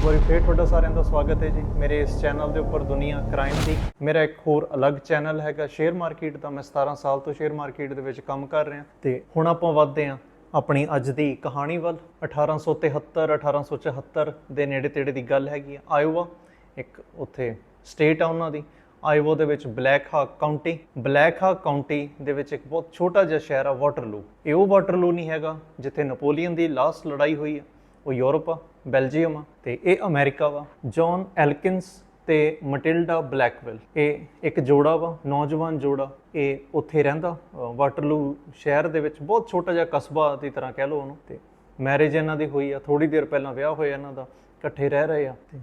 ਇੱਕ ਵਾਰੀ ਫੇਰ ਤੁਹਾਡਾ ਸਾਰਿਆਂ ਦਾ ਸਵਾਗਤ ਹੈ ਜੀ। ਮੇਰੇ ਇਸ ਚੈਨਲ ਦੇ ਉੱਪਰ ਦੁਨੀਆ ਕ੍ਰਾਈਮ ਦੀ। ਮੇਰਾ ਇੱਕ ਹੋਰ ਅਲੱਗ ਚੈਨਲ ਹੈਗਾ ਸ਼ੇਅਰ ਮਾਰਕੀਟ ਦਾ। ਮੈਂ 17 ਸਾਲ ਤੋਂ ਸ਼ੇਅਰ ਮਾਰਕੀਟ ਦੇ ਵਿੱਚ ਕੰਮ ਕਰ ਰਿਹਾ। ਤੇ ਹੁਣ ਆਪਾਂ ਵੱਧਦੇ ਹਾਂ ਆਪਣੀ ਅੱਜ ਦੀ ਕਹਾਣੀ ਵੱਲ। 1873 1874 ਦੇ ਨੇੜੇ ਤੇੜੇ ਦੀ ਗੱਲ ਹੈਗੀ ਆ। ਆਇਓਵਾ ਇੱਕ ਉੱਥੇ ਸਟੇਟ ਆ ਉਹਨਾਂ ਦੀ। ਆਇਓਵਾ ਦੇ ਵਿੱਚ Black Hawk County Black Hawk County ਦੇ ਵਿੱਚ ਇੱਕ ਬਹੁਤ ਛੋਟਾ ਜਿਹਾ ਸ਼ਹਿਰ ਆ ਵਾਟਰਲੂ ਇਹ ਉਹ ਵਾਟਰਲੂ ਨਹੀਂ ਹੈਗਾ, ਜਿੱਥੇ ਨਪੋਲੀਅਨ ਦੀ ਲਾਸਟ ਲੜਾਈ ਹੋਈ ਆ। ਉਹ ਯੂਰਪ ਆ। ਬੈਲਜੀਅਮ ਆ ਤੇ ਇਹ ਅਮਰੀਕਾ ਵਾ। ਜੌਨ ਐਲਕਿੰਸ ਤੇ ਮਟਿਲਡਾ ਬਲੈਕਵੈਲ। ਇਹ ਇੱਕ ਜੋੜਾ ਵਾ, ਨੌਜਵਾਨ ਜੋੜਾ। ਇਹ ਉੱਥੇ ਰਹਿੰਦਾ ਵਾਟਰਲੂ ਸ਼ਹਿਰ ਦੇ ਵਿੱਚ। ਬਹੁਤ ਛੋਟਾ ਜਿਹਾ ਕਸਬਾ ਦੀ ਤਰ੍ਹਾਂ ਕਹਿ ਲਓ ਉਹਨੂੰ। ਤੇ ਮੈਰਿਜ ਇਹਨਾਂ ਦੀ ਹੋਈ ਆ ਥੋੜੀ ਦੇਰ ਪਹਿਲਾਂ ਵਿਆਹ ਹੋਇਆ ਇਹਨਾਂ ਦਾ, ਇਕੱਠੇ ਰਹਿ ਰਹੇ ਆ। ਤੇ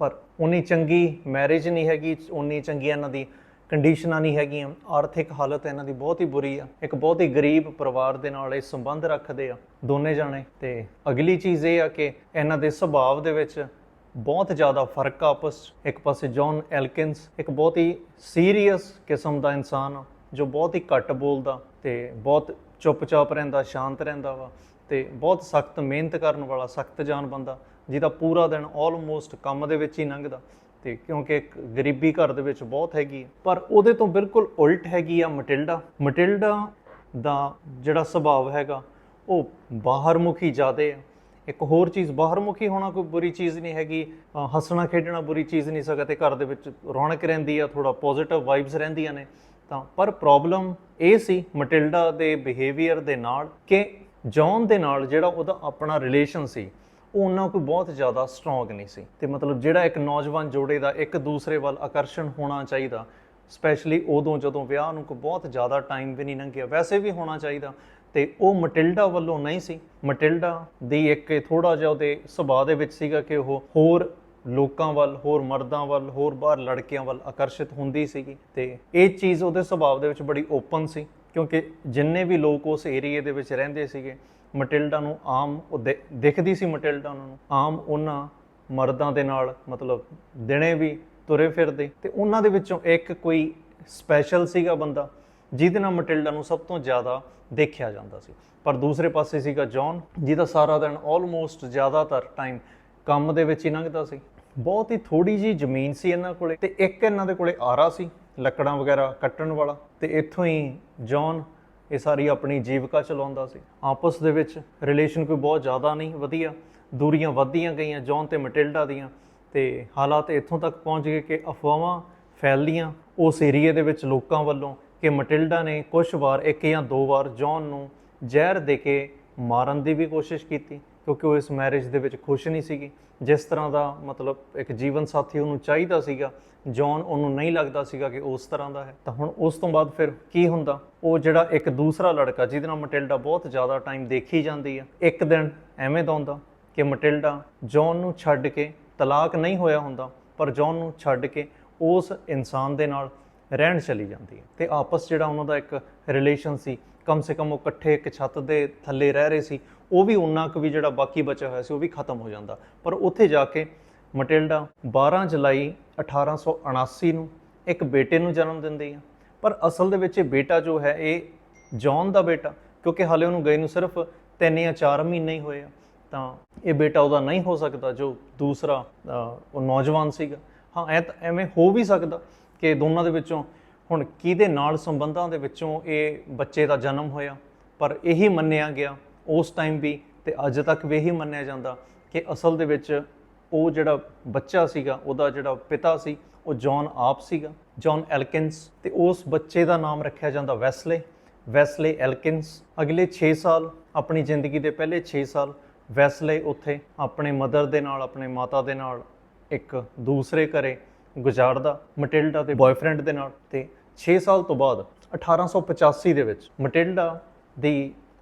ਪਰ ਉਨੀ ਚੰਗੀ ਮੈਰਿਜ ਨਹੀਂ ਹੈਗੀ ਉਨੀ ਚੰਗੀ ਇਹਨਾਂ ਦੀ ਕੰਡੀਸ਼ਨਾਂ ਨਹੀਂ ਹੈਗੀਆਂ, ਆਰਥਿਕ ਹਾਲਤ ਇਹਨਾਂ ਦੀ ਬਹੁਤ ਹੀ ਬੁਰੀ ਆ। ਇੱਕ ਬਹੁਤ ਹੀ ਗਰੀਬ ਪਰਿਵਾਰ ਦੇ ਨਾਲ ਇਹ ਸੰਬੰਧ ਰੱਖਦੇ ਆ ਦੋਨੇ ਜਾਣੇ। ਤੇ ਅਗਲੀ ਚੀਜ਼ ਇਹ ਆ ਕਿ ਇਹਨਾਂ ਦੇ ਸੁਭਾਅ ਦੇ ਵਿੱਚ ਬਹੁਤ ਜ਼ਿਆਦਾ ਫ਼ਰਕ ਆ ਆਪਸ 'ਚ। ਇੱਕ ਪਾਸੇ ਜੌਨ ਐਲਕਿੰਸ ਇੱਕ ਬਹੁਤ ਹੀ ਸੀਰੀਅਸ ਕਿਸਮ ਦਾ ਇਨਸਾਨ ਆ, ਜੋ ਬਹੁਤ ਹੀ ਘੱਟ ਬੋਲਦਾ ਤੇ ਬਹੁਤ ਚੁੱਪਚਾਪ ਰਹਿੰਦਾ, ਸ਼ਾਂਤ ਰਹਿੰਦਾ ਵਾ ਤੇ ਬਹੁਤ ਸਖਤ ਮਿਹਨਤ ਕਰਨ ਵਾਲਾ, ਸਖਤ ਜਾਨ ਬੰਦਾ, ਜਿਹਦਾ ਪੂਰਾ ਦਿਨ ਆਲਮੋਸਟ ਕੰਮ ਦੇ ਵਿੱਚ ਹੀ ਲੰਘਦਾ। ਤੇ ਕਿਉਂਕਿ ਇੱਕ ਗਰੀਬੀ ਘਰ ਦੇ ਵਿੱਚ ਬਹੁਤ ਹੈਗੀ ਪਰ ਉਹਦੇ ਤੋਂ ਬਿਲਕੁਲ ਉਲਟ ਹੈਗੀ ਆ ਮਟਿਲਡਾ। ਮਟਿਲਡਾ ਦਾ ਜਿਹੜਾ ਸੁਭਾਅ ਹੈਗਾ, ਉਹ ਬਾਹਰਮੁਖੀ ਜ਼ਿਆਦੇ ਆ। ਇੱਕ ਹੋਰ ਚੀਜ਼, ਬਾਹਰਮੁਖੀ ਹੋਣਾ ਕੋਈ ਬੁਰੀ ਚੀਜ਼ ਨਹੀਂ ਹੈਗੀ। ਹੱਸਣਾ, ਖੇਡਣਾ ਬੁਰੀ ਚੀਜ਼ ਨਹੀਂ ਸਕਦਾ ਤੇ ਘਰ ਦੇ ਵਿੱਚ ਰੌਣਕ ਰਹਿੰਦੀ ਆ ਥੋੜਾ ਪੋਜ਼ਿਟਿਵ ਵਾਈਬਸ ਰਹਿੰਦੀਆਂ ਨੇ। ਤਾਂ ਪਰ ਪ੍ਰੋਬਲਮ ਇਹ ਸੀ ਮਟਿਲਡਾ ਦੇ ਬਿਹੇਵੀਅਰ ਦੇ ਨਾਲ ਕਿ ਜੌਨ ਦੇ ਨਾਲ ਜਿਹੜਾ ਉਹਦਾ ਆਪਣਾ ਰਿਲੇਸ਼ਨ ਸੀ ਉਹਨਾਂ ਕੋਈ ਬਹੁਤ ਜ਼ਿਆਦਾ ਸਟਰੋਂਗ ਨਹੀਂ ਸੀ। ਤੇ ਮਤਲਬ ਜਿਹੜਾ ਇੱਕ ਨੌਜਵਾਨ ਜੋੜੇ ਦਾ ਇੱਕ ਦੂਸਰੇ ਵੱਲ ਆਕਰਸ਼ਣ ਹੋਣਾ ਚਾਹੀਦਾ ਸਪੈਸ਼ਲੀ ਉਦੋਂ ਜਦੋਂ ਵਿਆਹ ਨੂੰ ਕੋਈ ਬਹੁਤ ਜ਼ਿਆਦਾ ਟਾਈਮ ਵੀ ਨਹੀਂ ਲੰਘਿਆ, ਵੈਸੇ ਵੀ ਹੋਣਾ ਚਾਹੀਦਾ। ਤੇ ਉਹ ਮਟਿਲਡਾ ਵੱਲੋਂ ਨਹੀਂ ਸੀ। ਮਟਿਲਡਾ ਦੀ ਇੱਕ ਥੋੜਾ ਜਿਹਾ ਉਹਦੇ ਸੁਭਾਅ ਦੇ ਵਿੱਚ ਸੀਗਾ ਕਿ ਉਹ ਹੋਰ ਲੋਕਾਂ ਵੱਲ, ਹੋਰ ਮਰਦਾਂ ਵੱਲ, ਹੋਰ ਬਾਹਰ ਲੜਕਿਆਂ ਵੱਲ ਆਕਰਸ਼ਿਤ ਹੁੰਦੀ ਸੀਗੀ। ਤੇ ਇਹ ਚੀਜ਼ ਉਹਦੇ ਸੁਭਾਅ ਦੇ ਵਿੱਚ ਬੜੀ ਓਪਨ ਸੀ, ਕਿਉਂਕਿ ਜਿੰਨੇ ਵੀ ਲੋਕ ਉਸ ਏਰੀਏ ਦੇ ਵਿੱਚ ਰਹਿੰਦੇ ਸੀਗੇ ਮਟਿਲਡਾ ਨੂੰ ਆਮ ਉਹ ਦਿ- ਦਿਖਦੀ ਸੀ ਮਟਿਲਡਾ ਉਹਨਾਂ ਨੂੰ। ਆਮ ਉਹਨਾਂ ਮਰਦਾਂ ਦੇ ਨਾਲ, ਮਤਲਬ ਦਿਨੇ ਵੀ ਤੁਰੇ ਫਿਰਦੇ। ਤੇ ਉਹਨਾਂ ਦੇ ਵਿੱਚੋਂ ਇੱਕ ਕੋਈ ਸਪੈਸ਼ਲ ਸੀਗਾ ਬੰਦਾ, ਜਿਹਦੇ ਨਾਲ ਮਟਿਲਡਾ ਨੂੰ ਸਭ ਤੋਂ ਜ਼ਿਆਦਾ ਦੇਖਿਆ ਜਾਂਦਾ ਸੀ। ਪਰ ਦੂਸਰੇ ਪਾਸੇ ਸੀਗਾ ਜੌਨ, ਜਿਹਦਾ ਸਾਰਾ ਦਿਨ ਆਲਮੋਸਟ ਜ਼ਿਆਦਾਤਰ ਟਾਈਮ ਕੰਮ ਦੇ ਵਿੱਚ ਹੀ ਲੰਘਦਾ ਸੀ। ਬਹੁਤ ਹੀ ਥੋੜੀ ਜੀ ਜ਼ਮੀਨ ਸੀ ਇਹਨਾਂ ਕੋਲੇ, ਤੇ ਇੱਕ ਇਹਨਾਂ ਦੇ ਕੋਲੇ ਆਰਾ ਸੀ, ਲੱਕੜਾਂ ਵਗੈਰਾ ਕੱਟਣ ਵਾਲਾ। ਤੇ ਇੱਥੋਂ ਹੀ ਜੌਨ ਇਹ ਸਾਰੀ ਆਪਣੀ ਜੀਵਿਕਾ ਚਲਾਉਂਦਾ ਸੀ। ਆਪਸ ਦੇ ਵਿੱਚ ਰਿਲੇਸ਼ਨ ਕੋਈ ਬਹੁਤ ਜ਼ਿਆਦਾ ਨਹੀਂ, ਵਧੀਆ। ਦੂਰੀਆਂ ਵੱਧਦੀਆਂ ਗਈਆਂ, ਜੌਨ ਤੇ ਮਟਿਲਡਾ ਦੀਆਂ। ਤੇ ਹਾਲਾਤ ਇੱਥੋਂ ਤੱਕ ਪਹੁੰਚ ਗਏ ਕਿ ਅਫਵਾਹਾਂ ਫੈਲਦੀਆਂ ਉਸ ਏਰੀਏ ਦੇ ਵਿੱਚ ਲੋਕਾਂ ਵੱਲੋਂ ਕਿ ਮਟਿਲਡਾ ਨੇ ਕੁਝ ਵਾਰ, ਇੱਕ ਜਾਂ ਦੋ ਵਾਰ ਜੌਨ ਨੂੰ ਜ਼ਹਿਰ ਦੇ ਕੇ ਮਾਰਨ ਦੀ ਵੀ ਕੋਸ਼ਿਸ਼ ਕੀਤੀ, ਕਿਉਂਕਿ ਉਹ ਇਸ ਮੈਰਿਜ ਦੇ ਵਿੱਚ ਖੁਸ਼ ਨਹੀਂ ਸੀਗੀ। ਜਿਸ ਤਰ੍ਹਾਂ ਦਾ ਮਤਲਬ ਇੱਕ ਜੀਵਨ ਸਾਥੀ ਉਹਨੂੰ ਚਾਹੀਦਾ ਸੀਗਾ ਜੌਨ ਉਹਨੂੰ ਨਹੀਂ ਲੱਗਦਾ ਸੀਗਾ ਕਿ ਉਸ ਤਰ੍ਹਾਂ ਦਾ ਹੈ। ਤਾਂ ਹੁਣ ਉਸ ਤੋਂ ਬਾਅਦ ਫਿਰ ਕੀ ਹੁੰਦਾ? ਉਹ ਜਿਹੜਾ ਇੱਕ ਦੂਸਰਾ ਲੜਕਾ, ਜਿਹਦੇ ਨਾਲ ਮਟਿਲਡਾ ਬਹੁਤ ਜ਼ਿਆਦਾ ਟਾਈਮ ਦੇਖੀ ਜਾਂਦੀ ਹੈ ਇੱਕ ਦਿਨ ਐਵੇਂ ਦਾ ਹੁੰਦਾ ਕਿ ਮਟਿਲਡਾ ਜੌਨ ਨੂੰ ਛੱਡ ਕੇ ਤਲਾਕ ਨਹੀਂ ਹੋਇਆ ਹੁੰਦਾ, ਪਰ ਜੌਨ ਨੂੰ ਛੱਡ ਕੇ ਉਸ ਇਨਸਾਨ ਦੇ ਨਾਲ ਰਹਿਣ ਚਲੀ ਜਾਂਦੀ ਹੈ ਤੇ ਆਪਸ ਜਿਹੜਾ ਉਹਨਾਂ ਦਾ ਇੱਕ ਰਿਲੇਸ਼ਨ ਸੀ, ਕਮ ਸੇ ਕਮ ਉਹ ਇਕੱਠੇ ਇੱਕ ਛੱਤ ਦੇ ਥੱਲੇ ਰਹਿ ਰਹੇ ਸੀ, ਉਹ ਵੀ ਉਨਾ ਕੁ ਵੀ ਜਿਹੜਾ ਬਾਕੀ ਬਚਿਆ ਹੋਇਆ ਸੀ, ਉਹ ਵੀ ਖਤਮ ਹੋ ਜਾਂਦਾ। ਪਰ ਉੱਥੇ ਜਾ ਕੇ ਮਟਿਲਡਾ 12 ਜੁਲਾਈ 1879 ਨੂੰ ਇੱਕ ਬੇਟੇ ਨੂੰ ਜਨਮ ਦਿੰਦੀ ਹੈ ਪਰ ਅਸਲ ਦੇ ਵਿੱਚ ਇਹ ਬੇਟਾ ਜੋ ਹੈ, ਇਹ ਜੌਨ ਦਾ ਬੇਟਾ, ਕਿਉਂਕਿ ਹਾਲੇ ਉਹਨੂੰ ਗਏ ਨੂੰ ਸਿਰਫ 3 ਜਾਂ 4 ਮਹੀਨੇ ਹੀ ਹੋਏ ਆ। ਤਾਂ ਇਹ ਬੇਟਾ ਉਹਦਾ ਨਹੀਂ ਹੋ ਸਕਦਾ, ਜੋ ਦੂਸਰਾ ਉਹ ਨੌਜਵਾਨ ਸੀਗਾ। ਹਾਂ, ਐ ਤਾਂ ਐਵੇਂ ਹੋ ਵੀ ਸਕਦਾ ਕਿ ਦੋਨਾਂ ਦੇ ਵਿੱਚੋਂ ਹੁਣ ਕਿਹਦੇ ਨਾਲ ਸੰਬੰਧਾਂ ਦੇ ਵਿੱਚੋਂ ਇਹ ਬੱਚੇ ਦਾ ਜਨਮ ਹੋਇਆ। ਪਰ ਇਹੀ ਮੰਨਿਆ ਗਿਆ ਉਸ ਟਾਈਮ ਵੀ ਤੇ ਅੱਜ ਤੱਕ ਵੀ ਇਹੀ ਮੰਨਿਆ ਜਾਂਦਾ ਕਿ ਅਸਲ ਦੇ ਵਿੱਚ ਉਹ ਜਿਹੜਾ ਬੱਚਾ ਸੀਗਾ, ਉਹਦਾ ਜਿਹੜਾ ਪਿਤਾ ਸੀ, ਉਹ ਜੌਨ ਆਪ ਸੀਗਾ, ਜੌਨ ਐਲਕਿੰਸ ਤੇ ਉਸ ਬੱਚੇ ਦਾ ਨਾਮ ਰੱਖਿਆ ਜਾਂਦਾ ਵੈਸਲੇ ਵੈਸਲੇ ਐਲਕਿੰਸ ਅਗਲੇ 6 ਸਾਲ, ਆਪਣੀ ਜ਼ਿੰਦਗੀ ਦੇ ਪਹਿਲੇ 6 ਸਾਲ, ਵੈਸਲੇ ਉੱਥੇ ਆਪਣੇ ਮਦਰ ਦੇ ਨਾਲ, ਆਪਣੇ ਮਾਤਾ ਦੇ ਨਾਲ ਇੱਕ ਦੂਸਰੇ ਘਰੇ ਗੁਜ਼ਾਰਦਾ, ਮਟਿਲਡਾ ਦੇ ਬॉयਫ੍ਰੈਂਡ ਦੇ ਨਾਲ ਤੇ 6 ਸਾਲ ਤੋਂ ਬਾਅਦ 1885 ਦੇ ਵਿੱਚ ਮਟਿਲਡਾ ਦੀ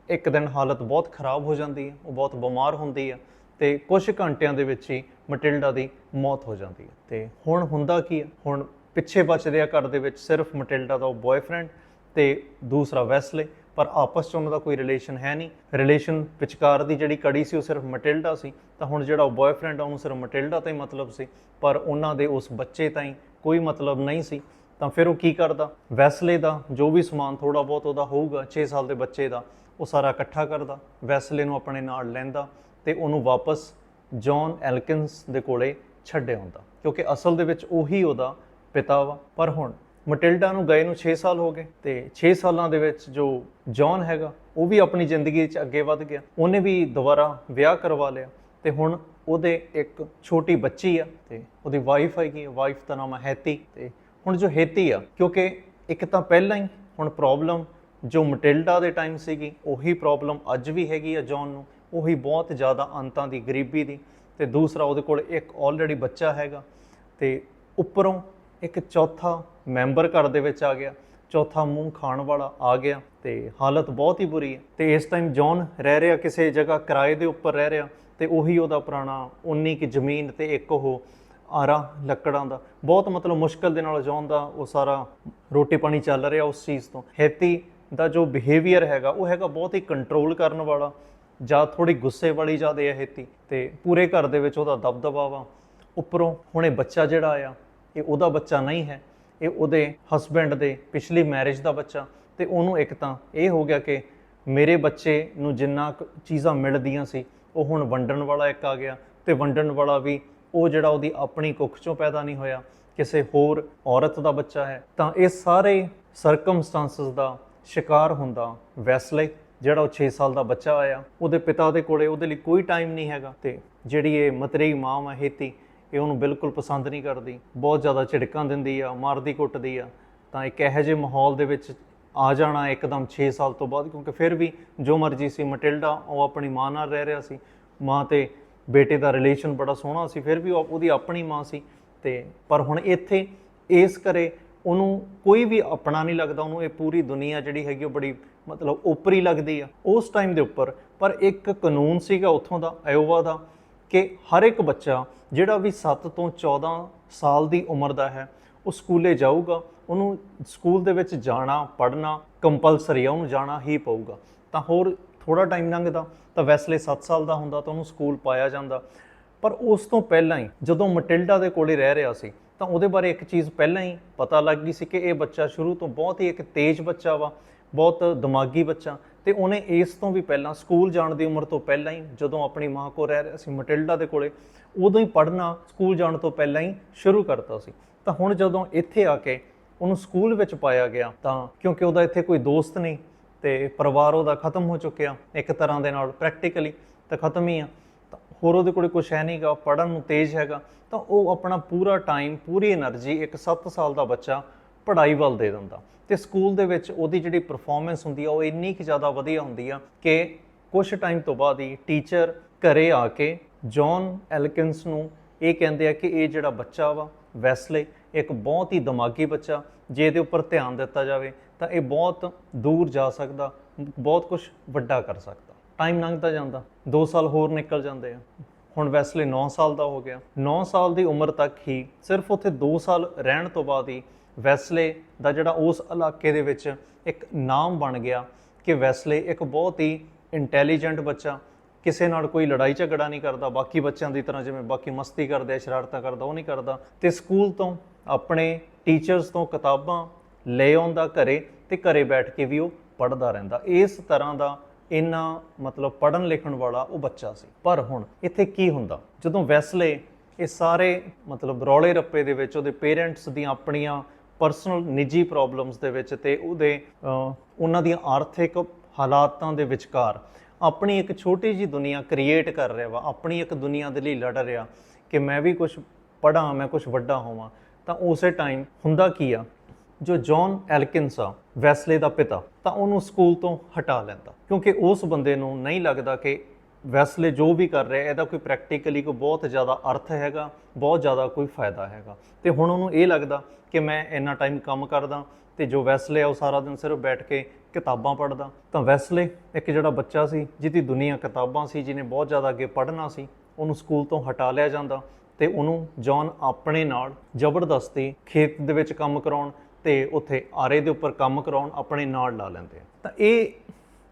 ਇੱਕ ਦਿਨ ਹਾਲਤ ਬਹੁਤ ਖਰਾਬ ਹੋ ਜਾਂਦੀ ਹੈ, ਉਹ ਬਹੁਤ ਬਿਮਾਰ ਹੁੰਦੀ ਹੈ। ਤੇ ਕੁਝ ਘੰਟਿਆਂ ਦੇ ਵਿੱਚ ਹੀ ਮਟਿਲਡਾ ਦੀ ਮੌਤ ਹੋ ਜਾਂਦੀ ਹੈ। ਤੇ ਹੁਣ ਹੁੰਦਾ ਕੀ ਹੈ? ਹੁਣ ਪਿੱਛੇ ਬਚਦੇ ਆ ਘਰ ਦੇ ਵਿੱਚ ਸਿਰਫ ਮਟਿਲਡਾ ਦਾ ਉਹ ਬॉयਫ੍ਰੈਂਡ ਤੇ ਦੂਸਰਾ ਵੈਸਲੇ, ਪਰ ਆਪਸ 'ਚ ਉਹਨਾਂ ਦਾ ਕੋਈ ਰਿਲੇਸ਼ਨ ਹੈ ਨਹੀਂ। ਰਿਲੇਸ਼ਨ ਵਿਚਕਾਰ ਦੀ ਜਿਹੜੀ ਕੜੀ ਸੀ ਉਹ ਸਿਰਫ ਮਟਿਲਡਾ ਸੀ, ਤਾਂ ਹੁਣ ਜਿਹੜਾ ਉਹ ਬॉयਫ੍ਰੈਂਡ ਆ, ਉਹਨੂੰ ਸਿਰਫ ਮਟਿਲਡਾ ਤੋਂ ਹੀ ਮਤਲਬ ਸੀ, ਪਰ ਉਹਨਾਂ ਦੇ ਉਸ ਬੱਚੇ ਤਾਈਂ ਕੋਈ ਮਤਲਬ ਨਹੀਂ ਸੀ। ਤਾਂ ਫਿਰ ਉਹ ਕੀ ਕਰਦਾ? ਵੈਸਲੇ ਦਾ ਜੋ ਵੀ ਸਮਾਨ ਥੋੜਾ ਬਹੁਤ ਉਹਦਾ ਹੋਊਗਾ 6 ਸਾਲ ਦੇ ਬੱਚੇ ਦਾ, ਉਹ ਸਾਰਾ ਇਕੱਠਾ ਕਰਦਾ। ਵੈਸਲੇ ਨੂੰ ਆਪਣੇ ਨਾਲ ਲੈਂਦਾ। ਤੇ ਉਹਨੂੰ ਵਾਪਸ ਜੌਨ ਐਲਕਿੰਸ ਦੇ ਕੋਲੇ ਛੱਡਿਆ ਹੁੰਦਾ। ਕਿਉਂਕਿ ਅਸਲ ਦੇ ਵਿੱਚ ਉਹੀ ਉਹਦਾ ਪਿਤਾ ਵਾ। ਪਰ ਹੁਣ ਮਟਿਲਡਾ ਨੂੰ ਗਏ ਨੂੰ 6 ਸਾਲ ਹੋ ਗਏ ਤੇ 6 ਸਾਲਾਂ ਦੇ ਵਿੱਚ ਜੋ ਜੌਨ ਹੈਗਾ, ਉਹ ਵੀ ਆਪਣੀ ਜ਼ਿੰਦਗੀ 'ਚ ਅੱਗੇ ਵਧ ਗਿਆ। ਉਹਨੇ ਵੀ ਦੁਬਾਰਾ ਵਿਆਹ ਕਰਵਾ ਲਿਆ। ਤੇ ਹੁਣ ਉਹਦੇ ਇੱਕ ਛੋਟੀ ਬੱਚੀ ਆ ਤੇ ਉਹਦੀ ਵਾਈਫ ਹੈਗੀ ਵਾਈਫ ਦਾ ਨਾਮ ਹੈ ਹੈਤੀ। ਤੇ ਹੁਣ ਜੋ ਹੈਤੀ ਆ, ਕਿਉਂਕਿ ਇੱਕ ਤਾਂ ਪਹਿਲਾਂ ਹੀ ਹੁਣ ਪ੍ਰੋਬਲਮ ਜੋ ਮਟਿਲਡਾ ਦੇ ਟਾਈਮ ਸੀਗੀ, ਉਹੀ ਪ੍ਰੋਬਲਮ ਅੱਜ ਵੀ ਹੈਗੀ ਆ ਜੌਨ ਨੂੰ। ਉਹੀ ਬਹੁਤ ਜ਼ਿਆਦਾ ਅੰਤਾਂ ਦੀ, ਗਰੀਬੀ ਦੀ ਤੇ ਦੂਸਰਾ ਉਹਦੇ ਕੋਲ ਇੱਕ ਆਲਰੇਡੀ ਬੱਚਾ ਹੈਗਾ ਤੇ ਉੱਪਰੋਂ ਇੱਕ ਚੌਥਾ ਮੈਂਬਰ ਘਰ ਦੇ ਵਿੱਚ ਆ ਗਿਆ, ਚੌਥਾ ਮੂੰਹ ਖਾਣ ਵਾਲਾ ਆ ਗਿਆ ਤੇ ਹਾਲਤ ਬਹੁਤ ਹੀ ਬੁਰੀ ਹੈ ਤੇ ਇਸ ਟਾਈਮ ਜੌਨ ਰਹਿ ਰਿਹਾ ਕਿਸੇ ਜਗ੍ਹਾ, ਕਿਰਾਏ ਦੇ ਉੱਪਰ ਰਹਿ ਰਿਹਾ ਤੇ ਉਹੀ ਉਹਦਾ ਪੁਰਾਣਾ 19 ਕੀ ਜ਼ਮੀਨ ਤੇ ਇੱਕ ਉਹ ਆਰਾ ਲੱਕੜਾਂ ਦਾ। ਬਹੁਤ ਮਤਲਬ ਮੁਸ਼ਕਲ ਦੇ ਨਾਲ ਜੌਨ ਦਾ ਉਹ ਸਾਰਾ ਰੋਟੀ ਪਾਣੀ ਚੱਲ ਰਿਹਾ ਉਸ ਚੀਜ਼ ਤੋਂ। ਹੈਤੀ ਦਾ ਜੋ ਬਿਹੇਵੀਅਰ ਹੈਗਾ, ਉਹ ਹੈਗਾ ਬਹੁਤ ਹੀ ਕੰਟਰੋਲ ਕਰਨ ਵਾਲਾ ਜਾਂ ਥੋੜੀ ਗੁੱਸੇ ਵਾਲੀ ਜ਼ਿਆਦਾ ਹੈ ਹੈਤੀ, ਤੇ ਪੂਰੇ ਘਰ ਦੇ ਵਿੱਚ ਉਹਦਾ ਦਬਦਬਾ ਵਾ। ਉੱਪਰੋਂ ਹੁਣ ਇਹ ਬੱਚਾ ਜਿਹੜਾ ਆ ਇਹ ਉਹਦਾ ਬੱਚਾ ਨਹੀਂ ਹੈ, ਇਹ ਉਹਦੇ ਹਸਬੈਂਡ ਦੇ ਪਿਛਲੀ ਮੈਰਿਜ ਦਾ ਬੱਚਾ। ਤੇ ਉਹਨੂੰ ਇੱਕ ਤਾਂ ਇਹ ਹੋ ਗਿਆ ਕਿ ਮੇਰੇ ਬੱਚੇ ਨੂੰ ਜਿੰਨਾ ਕੁ ਚੀਜ਼ਾਂ ਮਿਲਦੀਆਂ ਸੀ, ਉਹ ਹੁਣ ਵੰਡਣ ਵਾਲਾ ਇੱਕ ਆ ਗਿਆ। ਤੇ ਵੰਡਣ ਵਾਲਾ ਵੀ ਉਹ ਜਿਹੜਾ ਉਹਦੀ ਆਪਣੀ ਕੁੱਖ ਚੋਂ ਪੈਦਾ ਨਹੀਂ ਹੋਇਆ, ਕਿਸੇ ਹੋਰ ਔਰਤ ਦਾ ਬੱਚਾ ਹੈ। ਤਾਂ ਇਹ ਸਾਰੇ ਸਰਕਮਸਟੈਂਸਸ ਦਾ ਸ਼ਿਕਾਰ ਹੁੰਦਾ ਵੈਸਲੇ। ਜਿਹੜਾ ਉਹ 6 ਸਾਲ ਦਾ ਬੱਚਾ ਆਇਆ ਉਹਦੇ ਪਿਤਾ ਦੇ ਕੋਲੇ ਉਹਦੇ ਲਈ ਕੋਈ ਟਾਈਮ ਨਹੀਂ ਹੈਗਾ ਤੇ ਜਿਹੜੀ ਇਹ ਮਤਰੇਈ ਮਾਂ ਵਾ ਹੇਤੀ, ਇਹ ਉਹਨੂੰ ਬਿਲਕੁਲ ਪਸੰਦ ਨਹੀਂ ਕਰਦੀ। ਬਹੁਤ ਜ਼ਿਆਦਾ ਝਿੜਕਾਂ ਦਿੰਦੀ ਆ, ਮਾਰਦੀ ਕੁੱਟਦੀ ਆ। ਤਾਂ ਇੱਕ ਇਹੋ ਜਿਹੇ ਮਾਹੌਲ ਦੇ ਵਿੱਚ ਆ ਜਾਣਾ ਇੱਕਦਮ 6 ਸਾਲ ਤੋਂ ਬਾਅਦ, ਕਿਉਂਕਿ ਫਿਰ ਵੀ ਜੋ ਮਰਜ਼ੀ ਸੀ ਮਟਿਲਡਾ, ਉਹ ਆਪਣੀ ਮਾਂ ਨਾਲ ਰਹਿ ਰਿਹਾ ਸੀ। ਮਾਂ ਤੇ ਬੇਟੇ ਦਾ ਰਿਲੇਸ਼ਨ ਬੜਾ ਸੋਹਣਾ ਸੀ, ਫਿਰ ਵੀ ਉਹਦੀ ਆਪਣੀ ਮਾਂ ਸੀ। ਤੇ ਪਰ ਹੁਣ ਇੱਥੇ ਇਸ ਕਰੇ ਉਹਨੂੰ ਕੋਈ ਵੀ ਆਪਣਾ ਨਹੀਂ ਲੱਗਦਾ, ਉਹਨੂੰ ਇਹ ਪੂਰੀ ਦੁਨੀਆ ਜਿਹੜੀ ਹੈਗੀ ਉਹ ਬੜੀ ਮਤਲਬ ਓਪਰੀ ਲੱਗਦੀ ਆ, ਉਸ ਟਾਈਮ ਦੇ ਉੱਪਰ। ਪਰ ਇੱਕ ਕਾਨੂੰਨ ਸੀਗਾ ਉੱਥੋਂ ਦਾ ਆਇਓਵਾ ਦਾ, ਕਿ ਹਰ ਇੱਕ ਬੱਚਾ ਜਿਹੜਾ ਵੀ 7 ਤੋਂ 14 ਸਾਲ ਦੀ ਉਮਰ ਦਾ ਹੈ, ਉਹ ਸਕੂਲੇ ਜਾਊਗਾ, ਉਹਨੂੰ ਸਕੂਲ ਦੇ ਵਿੱਚ ਜਾਣਾ, ਪੜ੍ਹਨਾ ਕੰਪਲਸਰੀ ਆ, ਉਹਨੂੰ ਜਾਣਾ ਹੀ ਪਊਗਾ। ਤਾਂ ਹੋਰ ਥੋੜਾ ਟਾਈਮ ਲੰਘਦਾ, ਤਾਂ ਵੈਸਲੇ 7 ਸਾਲ ਦਾ ਹੁੰਦਾ, ਤਾਂ ਉਹਨੂੰ ਸਕੂਲ ਪਾਇਆ ਜਾਂਦਾ। ਪਰ ਉਸ ਤੋਂ ਪਹਿਲਾਂ ਹੀ, ਜਦੋਂ ਮਟਿਲਡਾ ਦੇ ਕੋਲੇ ਰਹਿ ਰਿਹਾ ਸੀ, ਤਾਂ ਉਹਦੇ ਬਾਰੇ ਇੱਕ ਚੀਜ਼ ਪਹਿਲਾਂ ਹੀ ਪਤਾ ਲੱਗ ਗਈ ਸੀ ਕਿ ਇਹ ਬੱਚਾ ਸ਼ੁਰੂ ਤੋਂ ਬਹੁਤ ਹੀ ਇੱਕ ਤੇਜ਼ ਬੱਚਾ ਵਾ। ਬਹੁਤ ਦਿਮਾਗੀ ਬੱਚਾ। ਤੇ ਉਹਨੇ ਇਸ ਤੋਂ ਵੀ ਪਹਿਲਾਂ ਸਕੂਲ ਜਾਣ ਦੀ ਉਮਰ ਤੋਂ ਪਹਿਲਾਂ ਹੀ ਜਦੋਂ ਆਪਣੀ ਮਾਂ ਕੋਲ ਰਹਿ ਰਿਹਾ ਸੀ ਮਟਿਲਡਾ ਦੇ ਕੋਲੇ, ਉਦੋਂ ਹੀ ਪੜ੍ਹਨਾ ਸਕੂਲ ਜਾਣ ਤੋਂ ਪਹਿਲਾਂ ਹੀ ਸ਼ੁਰੂ ਕਰਤਾ ਸੀ। ਤਾਂ ਹੁਣ ਜਦੋਂ ਇੱਥੇ ਆ ਕੇ ਉਹਨੂੰ ਸਕੂਲ ਵਿੱਚ ਪਾਇਆ ਗਿਆ, ਤਾਂ ਕਿਉਂਕਿ ਉਹਦਾ ਇੱਥੇ ਕੋਈ ਦੋਸਤ ਨਹੀਂ ਤੇ ਪਰਿਵਾਰ ਉਹਦਾ ਖਤਮ ਹੋ ਚੁੱਕਿਆ, ਇੱਕ ਤਰ੍ਹਾਂ ਦੇ ਨਾਲ ਪ੍ਰੈਕਟੀਕਲੀ ਤਾਂ ਖਤਮ ਹੀ ਆ। ਤਾਂ ਹੋਰ ਉਹਦੇ ਕੋਲੇ ਕੁਝ ਹੈ ਨਹੀਂਗਾ, ਪੜ੍ਹਨ ਨੂੰ ਤੇਜ਼ ਹੈਗਾ। ਤਾਂ ਉਹ ਆਪਣਾ ਪੂਰਾ ਟਾਈਮ ਪੂਰੀ એનર્ਜੀ ਇੱਕ 7 ਸਾਲ ਦਾ ਬੱਚਾ ਪੜ੍ਹਾਈ ਵੱਲ ਦੇ ਦਿੰਦਾ। ਤੇ ਸਕੂਲ ਦੇ ਵਿੱਚ ਉਹਦੀ ਜਿਹੜੀ ਪਰਫਾਰਮੈਂਸ ਹੁੰਦੀ ਆ, ਉਹ ਇੰਨੀ ਕਿ ਜ਼ਿਆਦਾ ਵਧੀਆ ਹੁੰਦੀ ਆ ਕਿ ਕੁਝ ਟਾਈਮ ਤੋਂ ਬਾਅਦ ਹੀ ਟੀਚਰ ਘਰੇ ਆ ਕੇ ਜੌਨ ਐਲਕਿੰਸ ਨੂੰ ਇਹ ਕਹਿੰਦੇ ਆ ਕਿ ਇਹ ਜਿਹੜਾ ਬੱਚਾ ਵਾ ਵੈਸਲੇ ਇੱਕ ਬਹੁਤ ਹੀ ਦਿਮਾਗੀ ਬੱਚਾ ਜੇ ਇਹਦੇ ਉੱਪਰ ਧਿਆਨ ਦਿੱਤਾ ਜਾਵੇ ਤਾਂ ਇਹ ਬਹੁਤ ਦੂਰ ਜਾ ਸਕਦਾ, ਬਹੁਤ ਕੁਝ ਵੱਡਾ ਕਰ ਸਕਦਾ। ਟਾਈਮ ਲੰਘਦਾ ਜਾਂਦਾ 2 ਸਾਲ ਹੋਰ ਨਿਕਲ ਜਾਂਦੇ ਆ। ਹੁਣ ਵੈਸਲੇ 9 ਸਾਲ ਦਾ ਹੋ ਗਿਆ। 9 ਸਾਲ ਦੀ ਉਮਰ ਤੱਕ ਹੀ ਸਿਰਫ ਉੱਥੇ 2 ਸਾਲ ਰਹਿਣ ਤੋਂ ਬਾਅਦ ਹੀ ਵੈਸਲੇ ਦਾ ਜਿਹੜਾ ਉਸ ਇਲਾਕੇ ਦੇ ਵਿੱਚ ਇੱਕ ਨਾਮ ਬਣ ਗਿਆ ਕਿ ਵੈਸਲੇ ਇੱਕ ਬਹੁਤ ਹੀ ਇੰਟੈਲੀਜੈਂਟ ਬੱਚਾ, ਕਿਸੇ ਨਾਲ ਕੋਈ ਲੜਾਈ ਝਗੜਾ ਨਹੀਂ ਕਰਦਾ, ਬਾਕੀ ਬੱਚਿਆਂ ਦੀ ਤਰ੍ਹਾਂ ਜਿਵੇਂ ਬਾਕੀ ਮਸਤੀ ਕਰਦੇ ਸ਼ਰਾਰਤਾਂ ਕਰਦਾ, ਉਹ ਨਹੀਂ ਕਰਦਾ। ਤੇ ਸਕੂਲ ਤੋਂ ਆਪਣੇ ਟੀਚਰਸ ਤੋਂ ਕਿਤਾਬਾਂ ਲੈ ਆਉਂਦਾ ਘਰੇ ਤੇ ਘਰੇ ਬੈਠ ਕੇ ਵੀ ਉਹ ਪੜ੍ਹਦਾ ਰਹਿੰਦਾ। ਇਸ ਤਰ੍ਹਾਂ ਦਾ ਇੰਨਾ ਮਤਲਬ ਪੜਨ ਲਿਖਣ ਵਾਲਾ ਉਹ ਬੱਚਾ ਸੀ। ਪਰ ਹੁਣ ਇੱਥੇ ਕੀ ਹੁੰਦਾ? ਜਦੋਂ ਵੈਸਲੇ ਇਹ ਸਾਰੇ ਮਤਲਬ ਰੌਲੇ ਰੱਪੇ ਦੇ ਵਿੱਚ ਉਹਦੇ ਪੇਰੈਂਟਸ ਦੀਆਂ ਆਪਣੀਆਂ ਪਰਸਨਲ ਨਿੱਜੀ ਪ੍ਰੋਬਲਮਸ ਦੇ ਵਿੱਚ ਤੇ ਉਹਦੇ ਉਹਨਾਂ ਦੀਆਂ ਆਰਥਿਕ ਹਾਲਾਤਾਂ ਦੇ ਵਿਚਕਾਰ ਆਪਣੀ ਇੱਕ ਛੋਟੀ ਜੀ ਦੁਨੀਆ ਕ੍ਰੀਏਟ ਕਰ ਰਿਹਾ ਵਾ, ਆਪਣੀ ਇੱਕ ਦੁਨੀਆ ਦੇ ਲਈ ਲੜ ਰਿਹਾ ਕਿ ਮੈਂ ਵੀ ਕੁਝ ਪੜਾਂ ਮੈਂ ਕੁਝ ਵੱਡਾ ਹੋਵਾਂ। ਤਾਂ ਉਸੇ ਟਾਈਮ ਹੁੰਦਾ ਕੀ ਆ? ਜੋ ਜੌਨ ਐਲਕਿੰਸ ਆ, ਵੈਸਲੇ ਦਾ ਪਿਤਾ, ਤਾਂ ਉਹਨੂੰ ਸਕੂਲ ਤੋਂ ਹਟਾ ਲੈਂਦਾ। ਕਿਉਂਕਿ ਉਸ ਬੰਦੇ ਨੂੰ ਨਹੀਂ ਲੱਗਦਾ ਕਿ ਵੈਸਲੇ ਜੋ ਵੀ ਕਰ ਰਿਹਾ, ਇਹਦਾ ਕੋਈ ਪ੍ਰੈਕਟੀਕਲੀ ਕੋਈ ਬਹੁਤ ਜ਼ਿਆਦਾ ਅਰਥ ਹੈਗਾ, ਬਹੁਤ ਜ਼ਿਆਦਾ ਕੋਈ ਫਾਇਦਾ ਹੈਗਾ। ਤੇ ਹੁਣ ਉਹਨੂੰ ਇਹ ਲੱਗਦਾ ਕਿ ਮੈਂ ਇੰਨਾ ਟਾਈਮ ਕੰਮ ਕਰਦਾ ਤੇ ਜੋ ਵੈਸਲੇ ਆ ਉਹ ਸਾਰਾ ਦਿਨ ਸਿਰਫ ਬੈਠ ਕੇ ਕਿਤਾਬਾਂ ਪੜ੍ਹਦਾ। ਤਾਂ ਵੈਸਲੇ ਇੱਕ ਜਿਹੜਾ ਬੱਚਾ ਸੀ, ਜਿਹਦੀ ਦੁਨੀਆ ਕਿਤਾਬਾਂ ਸੀ, ਜਿਹਨੇ ਬਹੁਤ ਜ਼ਿਆਦਾ ਅੱਗੇ ਪੜ੍ਹਨਾ ਸੀ, ਉਹਨੂੰ ਸਕੂਲ ਤੋਂ ਹਟਾ ਲਿਆ ਜਾਂਦਾ ਤੇ ਉਹਨੂੰ ਜੌਨ ਆਪਣੇ ਨਾਲ ਜ਼ਬਰਦਸਤੀ ਖੇਤ ਦੇ ਵਿੱਚ ਕੰਮ ਕਰਾਉਣ ਤੇ ਉੱਥੇ ਆਰੇ ਦੇ ਉੱਪਰ ਕੰਮ ਕਰਾਉਣ ਆਪਣੇ ਨਾਲ ਲਾ ਲੈਂਦੇ ਆ। ਤਾਂ ਇਹ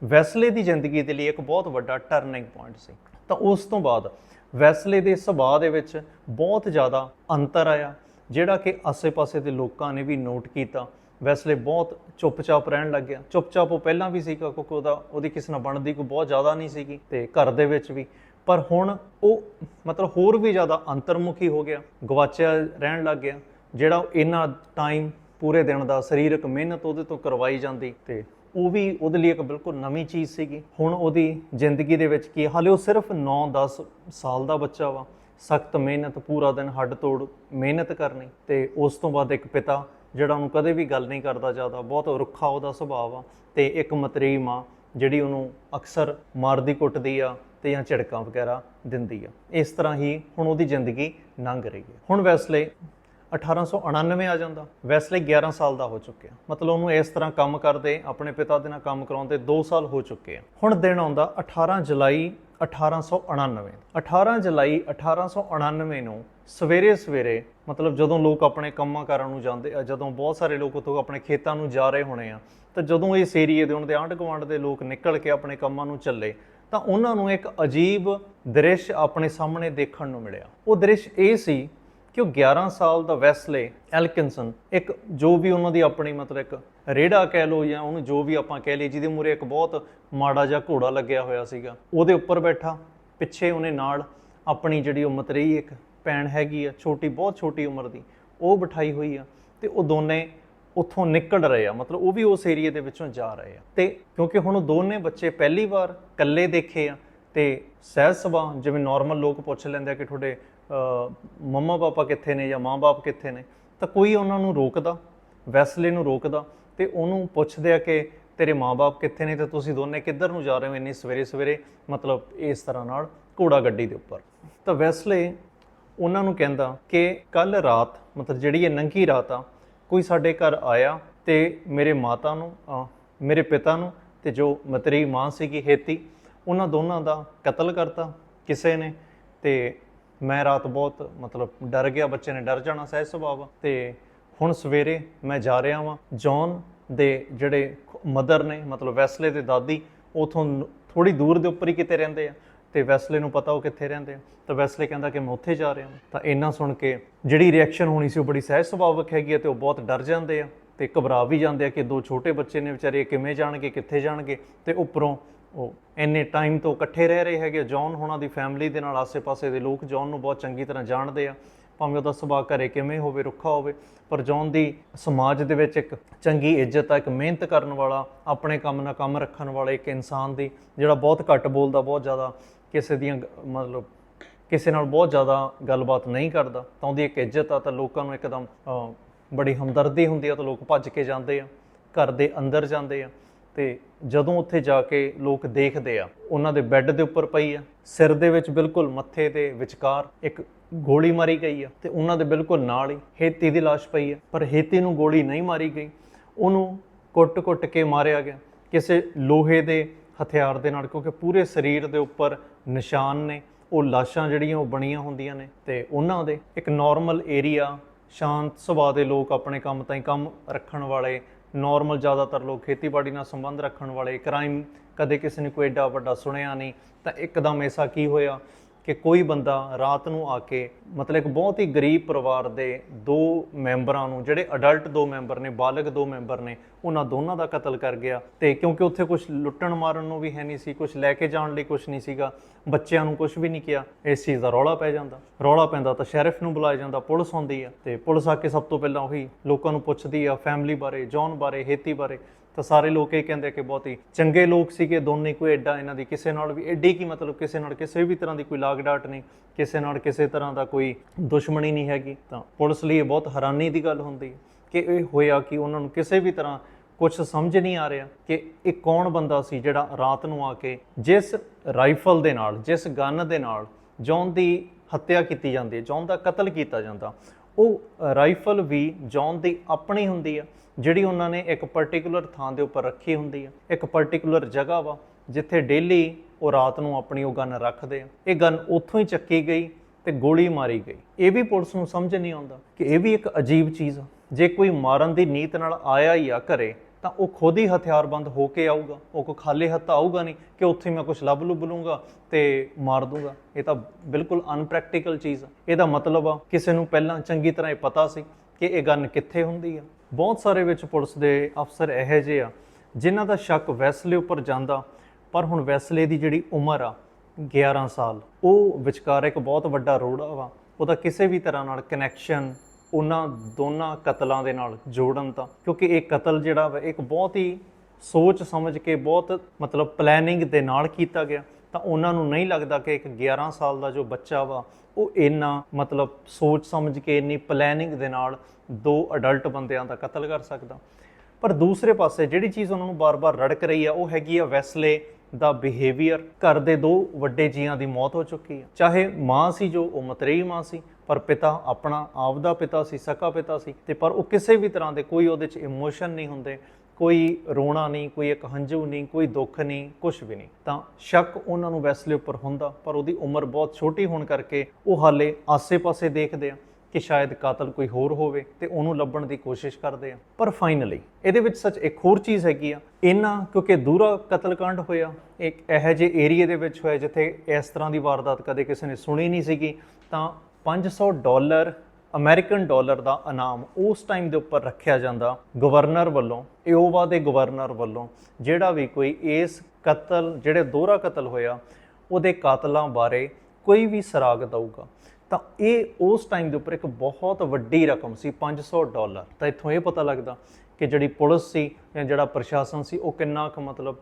ਵੈਸਲੇ ਦੀ ਜ਼ਿੰਦਗੀ ਦੇ ਲਈ ਇੱਕ ਬਹੁਤ ਵੱਡਾ ਟਰਨਿੰਗ ਪੁਆਇੰਟ ਸੀ। ਤਾਂ ਉਸ ਤੋਂ ਬਾਅਦ ਵੈਸਲੇ ਦੇ ਸੁਭਾਅ ਦੇ ਵਿੱਚ ਬਹੁਤ ਜ਼ਿਆਦਾ ਅੰਤਰ ਆਇਆ, ਜਿਹੜਾ ਕਿ ਆਸੇ-ਪਾਸੇ ਦੇ ਲੋਕਾਂ ਨੇ ਵੀ ਨੋਟ ਕੀਤਾ। ਵੈਸਲੇ ਬਹੁਤ ਚੁੱਪਚਾਪ ਰਹਿਣ ਲੱਗ ਗਿਆ। ਚੁੱਪਚਾਪ ਉਹ ਪਹਿਲਾਂ ਵੀ ਸੀਗਾ, ਕਿਉਂਕਿ ਉਹਦਾ, ਉਹਦੀ ਕਿਸੇ ਨਾਲ ਬਣਦੀ ਕੋਈ ਬਹੁਤ ਜ਼ਿਆਦਾ ਨਹੀਂ ਸੀਗੀ, ਤੇ ਘਰ ਦੇ ਵਿੱਚ ਵੀ। ਪਰ ਹੁਣ ਉਹ ਮਤਲਬ ਹੋਰ ਵੀ ਜ਼ਿਆਦਾ ਅੰਤਰਮੁਖੀ ਹੋ ਗਿਆ, ਗਵਾਚਿਆ ਰਹਿਣ ਲੱਗ ਗਿਆ, ਜਿਹੜਾ ਇਹਨਾਂ ਟਾਈਮ ਪੂਰੇ ਦਿਨ ਦਾ ਸਰੀਰਕ ਮਿਹਨਤ ਉਹਦੇ ਤੋਂ ਕਰਵਾਈ ਜਾਂਦੀ, ਤੇ ਉਹ ਵੀ ਉਹਦੇ ਲਈ ਇੱਕ ਬਿਲਕੁਲ ਨਵੀਂ ਚੀਜ਼ ਸੀਗੀ। ਹੁਣ ਉਹਦੀ ਜ਼ਿੰਦਗੀ ਦੇ ਵਿੱਚ ਕੀ ਹਾਲੇ ਉਹ ਸਿਰਫ 9-10 ਸਾਲ ਦਾ ਬੱਚਾ ਵਾ। ਸਖਤ ਮਿਹਨਤ, ਪੂਰਾ ਦਿਨ ਹੱਡ ਤੋੜ ਮਿਹਨਤ ਕਰਨੀ ਤੇ ਉਸ ਤੋਂ ਬਾਅਦ ਇੱਕ ਪਿਤਾ ਜਿਹੜਾ ਉਹਨੂੰ ਕਦੇ ਵੀ ਗੱਲ ਨਹੀਂ ਕਰਦਾ ਜ਼ਿਆਦਾ। ਬਹੁਤ ਰੁੱਖਾ ਉਹਦਾ ਸੁਭਾਅ ਆ ਤੇ ਇੱਕ ਮਤਰੀ ਮਾਂ ਜਿਹੜੀ ਉਹਨੂੰ ਅਕਸਰ ਮਾਰਦੀ ਕੁੱਟਦੀ ਆ ਤੇ ਜਾਂ ਝਿੜਕਾਂ ਵਗੈਰਾ ਦਿੰਦੀ ਆ। ਇਸ ਤਰ੍ਹਾਂ ਹੀ ਹੁਣ ਉਹਦੀ ਜ਼ਿੰਦਗੀ ਲੰਘ ਰਹੀ ਹੈ। ਹੁਣ ਵੈਸਲੇ 1899 ਆ ਜਾਂਦਾ। ਵੈਸਲੇ 11 ਸਾਲ ਦਾ ਹੋ ਚੁੱਕਿਆ। ਮਤਲਬ ਉਹਨੂੰ ਇਸ ਤਰ੍ਹਾਂ ਕੰਮ ਕਰਦੇ, ਆਪਣੇ ਪਿਤਾ ਦੇ ਨਾਲ ਕੰਮ ਕਰਾਉਂਦੇ 2 ਸਾਲ ਹੋ ਚੁੱਕੇ ਆ। ਹੁਣ ਦਿਨ ਆਉਂਦਾ 18 ਜੁਲਾਈ 1899 18 ਜੁਲਾਈ 1899 ਨੂੰ ਸਵੇਰੇ ਸਵੇਰੇ, ਮਤਲਬ ਜਦੋਂ ਲੋਕ ਆਪਣੇ ਕੰਮਾਂ ਕਾਰਾਂ ਨੂੰ ਜਾਂਦੇ ਆ, ਜਦੋਂ ਬਹੁਤ ਸਾਰੇ ਲੋਕ ਉੱਥੋਂ ਆਪਣੇ ਖੇਤਾਂ ਨੂੰ ਜਾ ਰਹੇ ਹੋਣੇ ਆ, ਤਾਂ ਜਦੋਂ ਇਸ ਏਰੀਏ ਦੇ ਉਹਨਾਂ ਦੇ ਆਂਢ ਗੁਆਂਢ ਦੇ ਲੋਕ ਨਿਕਲ ਕੇ ਆਪਣੇ ਕੰਮਾਂ ਨੂੰ ਚੱਲੇ, ਤਾਂ ਉਹਨਾਂ ਨੂੰ ਇੱਕ ਅਜੀਬ ਦ੍ਰਿਸ਼ ਆਪਣੇ ਸਾਹਮਣੇ ਦੇਖਣ ਨੂੰ ਮਿਲਿਆ। ਉਹ ਦ੍ਰਿਸ਼ ਇਹ ਸੀ ਕਿ ਉਹ 11 ਸਾਲ ਦਾ ਵੈਸਲੇ ਐਲਕਿਨਸਨ ਇੱਕ ਜੋ ਵੀ ਉਹਨਾਂ ਦੀ ਆਪਣੀ ਮਤਲਬ ਇੱਕ ਰੇੜਾ ਕਹਿ ਲੋ ਜਾਂ ਉਹਨੂੰ ਜੋ ਵੀ ਆਪਾਂ ਕਹਿ ਲਈਏ, ਜਿਹਦੇ ਮੂਰੇ ਇੱਕ ਬਹੁਤ ਮਾੜਾ ਜਿਹਾ ਘੋੜਾ ਲੱਗਿਆ ਹੋਇਆ ਸੀਗਾ, ਉਹਦੇ ਉੱਪਰ ਬੈਠਾ, ਪਿੱਛੇ ਉਹਨੇ ਨਾਲ ਆਪਣੀ ਜਿਹੜੀ ਉਹ ਮਤਰੇਈ ਇੱਕ ਭੈਣ ਹੈਗੀ ਆ, ਛੋਟੀ, ਬਹੁਤ ਛੋਟੀ ਉਮਰ ਦੀ, ਉਹ ਬਿਠਾਈ ਹੋਈ ਆ ਤੇ ਉਹ ਦੋਨੇ ਉੱਥੋਂ ਨਿਕਲ ਰਹੇ ਆ, ਮਤਲਬ ਉਹ ਵੀ ਉਸ ਏਰੀਏ ਦੇ ਵਿੱਚੋਂ ਜਾ ਰਹੇ ਆ। ਤੇ ਕਿਉਂਕਿ ਹੁਣ ਉਹ ਦੋਨੇ ਬੱਚੇ ਪਹਿਲੀ ਵਾਰ ਇਕੱਲੇ ਦੇਖੇ ਆ ਤੇ ਸਹਿਜ ਸੁਭਾਅ, ਜਿਵੇਂ ਨਾਰਮਲ ਲੋਕ ਪੁੱਛ ਲੈਂਦੇ ਆ ਕਿ ਤੁਹਾਡੇ ਮੰਮਾ ਪਾਪਾ ਕਿੱਥੇ ਨੇ ਜਾਂ ਮਾਂ-ਬਾਪ ਕਿੱਥੇ ਨੇ, ਤਾਂ ਕੋਈ ਉਹਨਾਂ ਨੂੰ ਰੋਕਦਾ, ਵੈਸਲੇ ਨੂੰ ਰੋਕਦਾ ਤੇ ਉਹਨੂੰ ਪੁੱਛਦੇ ਆ ਕਿ ਤੇਰੇ ਮਾਂ-ਬਾਪ ਕਿੱਥੇ ਨੇ ਤੇ ਤੁਸੀਂ ਦੋਨੇ ਕਿੱਧਰ ਨੂੰ ਜਾ ਰਹੇ ਹੋ ਇੰਨੀ ਸਵੇਰੇ ਸਵੇਰੇ, ਮਤਲਬ ਇਸ ਤਰ੍ਹਾਂ ਨਾਲ ਘੋੜਾ ਗੱਡੀ ਦੇ ਉੱਪਰ। ਤਾਂ ਵੈਸਲੇ ਉਹਨਾਂ ਨੂੰ ਕਹਿੰਦਾ ਕਿ ਕੱਲ ਰਾਤ, ਮਤਲਬ ਜਿਹੜੀ ਇਹ ਨੰਗੀ ਰਾਤ ਆ, ਕੋਈ ਸਾਡੇ ਘਰ ਆਇਆ ਤੇ ਮੇਰੇ ਮਾਤਾ ਨੂੰ ਮੇਰੇ ਪਿਤਾ ਨੂੰ ਤੇ ਜੋ ਮਤਰੀ ਮਾਂ ਸੀਗੀ, ਹੇਤੀ, ਉਹਨਾਂ ਦੋਨਾਂ ਦਾ ਕਤਲ ਕਰਤਾ, ਕਿਸੇ ਨੇ ਤੇ ਮੈਂ ਰਾਤ ਬਹੁਤ, ਮਤਲਬ ਡਰ ਗਿਆ, ਬੱਚੇ ਨੇ ਡਰ ਜਾਣਾ, ਸਹਿਜ ਸੁਭਾਅ ਆ ਤੇ ਹੁਣ ਸਵੇਰੇ ਮੈਂ ਜਾ ਰਿਹਾ ਵਾਂ ਜੌਨ ਦੇ ਜਿਹੜੇ ਮਦਰ ਨੇ, ਮਤਲਬ ਵੈਸਲੇ ਦੇ ਦਾਦੀ, ਉਥੋਂ ਥੋੜੀ ਦੂਰ ਦੇ ਉੱਪਰ ਹੀ ਕਿਤੇ ਰਹਿੰਦੇ ਆ। ਤੇ ਵੈਸਲੇ ਨੂੰ ਪਤਾ ਉਹ ਕਿੱਥੇ ਰਹਿੰਦੇ ਆ। ਤਾਂ ਵੈਸਲੇ ਕਹਿੰਦਾ ਕਿ ਮੈਂ ਉੱਥੇ ਜਾ ਰਿਹਾ ਹਾਂ ਤਾਂ ਇੰਨਾ ਸੁਣ ਕੇ ਜਿਹੜੀ ਰਿਐਕਸ਼ਨ ਹੋਣੀ ਸੀ ਉਹ ਬੜੀ ਸਹਿਜ ਸੁਭਾਵਕ ਹੈਗੀ ਹੈ ਤੇ ਉਹ ਬਹੁਤ ਡਰ ਜਾਂਦੇ ਆ। ਤੇ ਘਬਰਾ ਵੀ ਜਾਂਦੇ ਆ ਕਿ ਦੋ ਛੋਟੇ ਬੱਚੇ ਨੇ ਵਿਚਾਰੇ ਕਿਵੇਂ ਜਾਣਗੇ, ਕਿੱਥੇ ਜਾਣਗੇ। ਤੇ ਉੱਪਰੋਂ ਉਹ ਇੰਨੇ ਟਾਈਮ ਤੋਂ ਇਕੱਠੇ ਰਹਿ ਰਹੇ ਹੈਗੇ ਜੌਨ ਹੋਣਾ ਦੀ ਫੈਮਿਲੀ ਦੇ ਨਾਲ, ਆਸੇ-ਪਾਸੇ ਦੇ ਲੋਕ ਜੌਨ ਨੂੰ ਬਹੁਤ ਚੰਗੀ ਤਰ੍ਹਾਂ ਜਾਣਦੇ ਆ। ਭਾਵੇਂ ਉਹਦਾ ਸੁਭਾਅ ਘਰੇ ਕਿਵੇਂ ਹੋਵੇ, ਰੁੱਖਾ ਹੋਵੇ, ਪਰ ਜੌਨ ਦੀ ਸਮਾਜ ਦੇ ਵਿੱਚ ਇੱਕ ਚੰਗੀ ਇੱਜ਼ਤ ਆ, ਇੱਕ ਮਿਹਨਤ ਕਰਨ ਵਾਲਾ, ਆਪਣੇ ਕੰਮ ਨਾਲ ਕੰਮ ਰੱਖਣ ਵਾਲਾ ਇੱਕ ਇਨਸਾਨ ਦੀ, ਜਿਹੜਾ ਬਹੁਤ ਘੱਟ ਬੋਲਦਾ, ਬਹੁਤ ਜ਼ਿਆਦਾ ਕਿਸੇ ਦੀਆਂ ਗ- ਮਤਲਬ ਕਿਸੇ ਨਾਲ ਬਹੁਤ ਜ਼ਿਆਦਾ ਗੱਲਬਾਤ ਨਹੀਂ ਕਰਦਾ। ਤਾਂ ਉਹਦੀ ਇੱਕ ਇੱਜ਼ਤ ਆ, ਤਾਂ ਲੋਕਾਂ ਨੂੰ ਇੱਕਦਮ ਬੜੀ ਹਮਦਰਦੀ ਹੁੰਦੀ ਆ, ਤਾਂ ਲੋਕ ਭੱਜ ਕੇ ਜਾਂਦੇ ਆ, ਘਰ ਦੇ ਅੰਦਰ ਜਾਂਦੇ ਆ। ਤੇ ਜਦੋਂ ਉੱਥੇ ਜਾ ਕੇ ਲੋਕ ਦੇਖਦੇ ਆ, ਉਹਨਾਂ ਦੇ ਬੈੱਡ ਦੇ ਉੱਪਰ ਪਈ ਆ, ਸਿਰ ਦੇ ਵਿੱਚ ਬਿਲਕੁਲ ਮੱਥੇ ਦੇ ਵਿਚਕਾਰ ਇੱਕ ਗੋਲੀ ਮਾਰੀ ਗਈ ਆ ਤੇ ਉਹਨਾਂ ਦੇ ਬਿਲਕੁਲ ਨਾਲ ਹੀ ਹੇਤੀ ਦੀ ਲਾਸ਼ ਪਈ ਆ, ਪਰ ਹੇਤੀ ਨੂੰ ਗੋਲੀ ਨਹੀਂ ਮਾਰੀ ਗਈ। ਉਹਨੂੰ ਕੁੱਟ-ਕੁੱਟ ਕੇ ਮਾਰਿਆ ਗਿਆ ਕਿਸੇ ਲੋਹੇ ਦੇ ਹਥਿਆਰ ਦੇ ਨਾਲ, ਕਿਉਂਕਿ ਪੂਰੇ ਸਰੀਰ ਦੇ ਉੱਪਰ ਨਿਸ਼ਾਨ ਨੇ, ਉਹ ਲਾਸ਼ਾਂ ਜਿਹੜੀਆਂ ਉਹ ਬਣੀਆਂ ਹੁੰਦੀਆਂ ਨੇ ਤੇ ਉਹਨਾਂ ਦੇ ਇੱਕ ਨਾਰਮਲ ਏਰੀਆ ਸ਼ਾਂਤ ਸੁਭਾਅ ਦੇ ਲੋਕ ਆਪਣੇ ਕੰਮ ਤਾਈਂ ਕੰਮ ਰੱਖਣ ਵਾਲੇ ਨਾਰਮਲ ਜ਼ਿਆਦਾਤਰ ਲੋਕ ਖੇਤੀਬਾੜੀ ਨਾਲ ਸੰਬੰਧ ਰੱਖਣ ਵਾਲੇ, ਕ੍ਰਾਈਮ ਕਦੇ ਕਿਸੇ ਨੇ ਕੋਈ ਐਡਾ ਵੱਡਾ ਸੁਣਿਆ ਨਹੀਂ, ਤਾਂ ਇੱਕਦਮ ਐਸਾ ਕੀ ਹੋਇਆ? ਕਿ ਕੋਈ ਬੰਦਾ ਰਾਤ ਨੂੰ ਆ ਕੇ, ਮਤਲਬ ਇੱਕ ਬਹੁਤ ਹੀ ਗਰੀਬ ਪਰਿਵਾਰ ਦੇ ਦੋ ਮੈਂਬਰਾਂ ਨੂੰ, ਜਿਹੜੇ ਅਡਲਟ ਦੋ ਮੈਂਬਰ ਨੇ, ਬਾਲਗ ਦੋ ਮੈਂਬਰ ਨੇ, ਉਹਨਾਂ ਦੋਨਾਂ ਦਾ ਕਤਲ ਕਰ ਗਿਆ। ਤੇ ਕਿਉਂਕਿ ਉੱਥੇ ਕੁਝ ਲੁੱਟਣ ਮਾਰਨ ਨੂੰ ਵੀ ਹੈ ਨਹੀਂ ਸੀ ਕੁਝ ਲੈ ਕੇ ਜਾਣ ਲਈ ਕੁਝ ਨਹੀਂ ਸੀਗਾ, ਬੱਚਿਆਂ ਨੂੰ ਕੁਝ ਵੀ ਨਹੀਂ ਕਿਹਾ, ਇਸ ਚੀਜ਼ ਦਾ ਰੌਲਾ ਪੈ ਜਾਂਦਾ। ਰੌਲਾ ਪੈਂਦਾ ਤਾਂ ਸ਼ੈਰਿਫ ਨੂੰ ਬੁਲਾਇਆ ਜਾਂਦਾ, ਪੁਲਿਸ ਆਉਂਦੀ ਆ। ਤੇ ਪੁਲਿਸ ਆ ਕੇ ਸਭ ਤੋਂ ਪਹਿਲਾਂ ਉਹੀ ਲੋਕਾਂ ਨੂੰ ਪੁੱਛਦੀ ਆ ਫੈਮਿਲੀ ਬਾਰੇ ਜੌਨ ਬਾਰੇ ਹੇਤੀ ਬਾਰੇ। ਤਾਂ ਸਾਰੇ ਲੋਕ ਇਹ ਕਹਿੰਦੇ ਕਿ ਬਹੁਤ ਹੀ ਚੰਗੇ ਲੋਕ ਸੀਗੇ, ਦੋਨੇ ਕੋਈ ਐਡਾ ਇਹਨਾਂ ਦੀ ਕਿਸੇ ਨਾਲ ਵੀ ਐਡੀ ਕੀ ਮਤਲਬ ਕਿਸੇ ਨਾਲ ਕਿਸੇ ਵੀ ਤਰ੍ਹਾਂ ਦੀ ਕੋਈ ਲਾਗ ਡਾਟ ਨਹੀਂ, ਕਿਸੇ ਨਾਲ ਕਿਸੇ ਤਰ੍ਹਾਂ ਦਾ ਕੋਈ ਦੁਸ਼ਮਣੀ ਨਹੀਂ ਹੈਗੀ। ਤਾਂ ਪੁਲਿਸ ਲਈ ਇਹ ਬਹੁਤ ਹੈਰਾਨੀ ਦੀ ਗੱਲ ਹੁੰਦੀ ਹੈ ਕਿ ਇਹ ਹੋਇਆ ਕਿ ਉਹਨਾਂ ਨੂੰ ਕਿਸੇ ਵੀ ਤਰ੍ਹਾਂ ਕੁਝ ਸਮਝ ਨਹੀਂ ਆ ਰਿਹਾ ਕਿ ਇਹ ਕੌਣ ਬੰਦਾ ਸੀ ਜਿਹੜਾ ਰਾਤ ਨੂੰ ਆ ਕੇ ਜਿਸ ਰਾਈਫਲ ਦੇ ਨਾਲ, ਜਿਸ ਗਨ ਦੇ ਨਾਲ ਜੌਨ ਦੀ ਹੱਤਿਆ ਕੀਤੀ ਜਾਂਦੀ ਹੈ, ਜੌਨ ਦਾ ਕਤਲ ਕੀਤਾ ਜਾਂਦਾ। ਉਹ ਰਾਈਫਲ ਵੀ ਜੌਨ ਦੀ ਆਪਣੀ ਹੁੰਦੀ ਆ, ਜਿਹੜੀ ਉਹਨਾਂ ਨੇ ਇੱਕ ਪਾਰਟਿਕੂਲਰ ਥਾਂ ਦੇ ਉੱਪਰ ਰੱਖੀ ਹੁੰਦੀ ਆ। ਇੱਕ ਪਾਰਟਿਕੂਲਰ ਜਗ੍ਹਾ ਵਾ, ਜਿੱਥੇ ਡੇਲੀ ਉਹ ਰਾਤ ਨੂੰ ਆਪਣੀ ਉਹ ਗਨ ਰੱਖਦੇ ਆ। ਇਹ ਗਨ ਉੱਥੋਂ ਹੀ ਚੱਕੀ ਗਈ ਤੇ ਗੋਲੀ ਮਾਰੀ ਗਈ। ਇਹ ਵੀ ਪੁਲਿਸ ਨੂੰ ਸਮਝ ਨਹੀਂ ਆਉਂਦਾ ਕਿ ਇਹ ਵੀ ਇੱਕ ਅਜੀਬ ਚੀਜ਼ ਆ। ਜੇ ਕੋਈ ਮਾਰਨ ਦੀ ਨੀਤ ਨਾਲ ਆਇਆ ਹੀ ਆ ਘਰੇ ਤਾਂ ਉਹ ਖੁਦ ਹੀ ਹਥਿਆਰਬੰਦ ਹੋ ਕੇ ਆਊਗਾ। ਉਹ ਕੋ ਖਾਲੀ ਹੱਥ ਆਊਗਾ ਨਹੀਂ ਕਿ ਉੱਥੇ ਮੈਂ ਕੁਝ ਲੱਭ ਲੁੱਭ ਲੂੰਗਾ ਤੇ ਮਾਰ ਦੂੰਗਾ। ਇਹ ਤਾਂ ਬਿਲਕੁਲ ਅਨਪ੍ਰੈਕਟੀਕਲ ਚੀਜ਼ ਆ। ਇਹਦਾ ਮਤਲਬ ਆ, ਕਿਸੇ ਨੂੰ ਪਹਿਲਾਂ ਚੰਗੀ ਤਰ੍ਹਾਂ ਇਹ ਪਤਾ ਸੀ ਕਿ ਇਹ ਗਨ ਕਿੱਥੇ ਹੁੰਦੀ ਆ। ਬਹੁਤ ਸਾਰੇ ਵਿੱਚ ਪੁਲਿਸ ਦੇ ਅਫਸਰ ਇਹੋ ਜਿਹੇ ਆ, ਜਿਨ੍ਹਾਂ ਦਾ ਸ਼ੱਕ ਵੈਸਲੇ ਉੱਪਰ ਜਾਂਦਾ, ਪਰ ਹੁਣ ਵੈਸਲੇ ਦੀ ਜਿਹੜੀ ਉਮਰ ਆ 11 ਸਾਲ, ਉਹ ਵਿਚਕਾਰ ਇੱਕ ਬਹੁਤ ਵੱਡਾ ਰੋੜਾ ਵਾ। ਉਹਦਾ ਕਿਸੇ ਵੀ ਤਰ੍ਹਾਂ ਨਾਲ ਕਨੈਕਸ਼ਨ ਉਹਨਾਂ ਦੋਨਾਂ ਕਤਲਾਂ ਦੇ ਨਾਲ ਜੋੜਨ ਦਾ ਕਿਉਂਕਿ ਇਹ ਕਤਲ ਜਿਹੜਾ ਵਾ, ਇੱਕ ਬਹੁਤ ਹੀ ਸੋਚ ਸਮਝ ਕੇ ਬਹੁਤ, ਮਤਲਬ ਪਲੈਨਿੰਗ ਦੇ ਨਾਲ ਕੀਤਾ ਗਿਆ। ਤਾਂ ਉਹਨਾਂ ਨੂੰ ਨਹੀਂ ਲੱਗਦਾ ਕਿ ਇੱਕ 11 ਸਾਲ ਦਾ ਜੋ ਬੱਚਾ ਵਾ, ਉਹ ਇੰਨਾ, ਮਤਲਬ ਸੋਚ ਸਮਝ ਕੇ ਇੰਨੀ ਪਲੈਨਿੰਗ ਦੇ ਨਾਲ ਦੋ ਅਡਲਟ ਬੰਦਿਆਂ ਦਾ ਕਤਲ ਕਰ ਸਕਦਾ। ਪਰ ਦੂਸਰੇ ਪਾਸੇ ਜਿਹੜੀ ਚੀਜ਼ ਉਹਨਾਂ ਨੂੰ ਬਾਰ-ਬਾਰ ਰੜਕ ਰਹੀ ਆ, ਉਹ ਹੈਗੀ ਆ ਵੈਸਲੇ ਦਾ ਬਿਹੇਵੀਅਰ ਘਰ ਦੇ ਦੋ ਵੱਡੇ ਜੀਆਂ ਦੀ ਮੌਤ ਹੋ ਚੁੱਕੀ ਆ। ਚਾਹੇ ਮਾਂ ਸੀ ਜੋ, ਉਹ ਮਤਰੇਈ ਮਾਂ ਸੀ ਪਰ ਪਿਤਾ ਆਪਣਾ ਆਪਦਾ ਪਿਤਾ ਸੀ, ਸਕਾ ਪਿਤਾ ਸੀ ਤੇ ਪਰ ਉਹ ਕਿਸੇ ਵੀ ਤਰ੍ਹਾਂ ਦੇ ਕੋਈ ਉਹਦੇ 'ਚ ਇਮੋਸ਼ਨ ਨਹੀਂ ਹੁੰਦੇ, ਕੋਈ ਰੋਣਾ ਨਹੀਂ, ਕੋਈ ਇੱਕ ਹੰਝੂ ਨਹੀਂ, ਕੋਈ ਦੁੱਖ ਨਹੀਂ ਕੁਝ ਵੀ ਨਹੀਂ। ਤਾਂ ਸ਼ੱਕ ਉਹਨਾਂ ਨੂੰ ਵੈਸਲੇ ਉੱਪਰ ਹੁੰਦਾ, ਪਰ ਉਹਦੀ ਉਮਰ ਬਹੁਤ ਛੋਟੀ ਹੋਣ ਕਰਕੇ ਉਹ ਹਾਲੇ ਆਸੇ-ਪਾਸੇ ਦੇਖਦੇ ਆ ਕਿ ਸ਼ਾਇਦ ਕਾਤਲ ਕੋਈ ਹੋਰ ਹੋਵੇ ਤੇ ਉਹਨੂੰ ਲੱਭਣ ਦੀ ਕੋਸ਼ਿਸ਼ ਕਰਦੇ ਆ। ਪਰ ਫਾਈਨਲੀ ਇਹਦੇ ਵਿੱਚ ਸੱਚ ਇੱਕ ਹੋਰ ਚੀਜ਼ ਹੈਗੀ ਆ ਇਹਨਾਂ ਕਿਉਂਕਿ ਦੂਰਾ ਕਤਲकांड ਹੋਇਆ, ਇੱਕ ਇਹੋ ਜਿਹੇ ਏਰੀਏ ਦੇ ਵਿੱਚ ਹੋਇਆ ਜਿੱਥੇ ਇਸ ਤਰ੍ਹਾਂ ਦੀ ਵਾਰਦਾਤ ਕਦੇ ਕਿਸੇ ਨੇ ਸੁਣੀ ਨਹੀਂ ਸੀਗੀ, ਤਾਂ 500 ਡਾਲਰ, ਅਮਰੀਕਨ ਡਾਲਰ ਦਾ ਇਨਾਮ ਉਸ ਟਾਈਮ ਦੇ ਉੱਪਰ ਰੱਖਿਆ ਜਾਂਦਾ ਗਵਰਨਰ ਵੱਲੋਂ ਇਓਵਾ ਦੇ ਗਵਰਨਰ ਵੱਲੋਂ, ਜਿਹੜਾ ਵੀ ਕੋਈ ਇਸ ਕਤਲ, ਜਿਹੜੇ ਦੋਹਰਾ ਕਤਲ ਹੋਇਆ, ਉਹਦੇ ਕਾਤਲਾਂ ਬਾਰੇ ਕੋਈ ਵੀ ਸਰਾਗ ਦਊਗਾ। ਤਾਂ ਇਹ ਉਸ ਟਾਈਮ ਦੇ ਉੱਪਰ ਇੱਕ ਬਹੁਤ ਵੱਡੀ ਰਕਮ ਸੀ 500 ਡਾਲਰ। ਤਾਂ ਇੱਥੋਂ ਇਹ ਪਤਾ ਲੱਗਦਾ ਕਿ ਜਿਹੜੀ ਪੁਲਿਸ ਸੀ ਜਾਂ ਜਿਹੜਾ ਪ੍ਰਸ਼ਾਸਨ ਸੀ, ਉਹ ਕਿੰਨਾ ਕੁ ਮਤਲਬ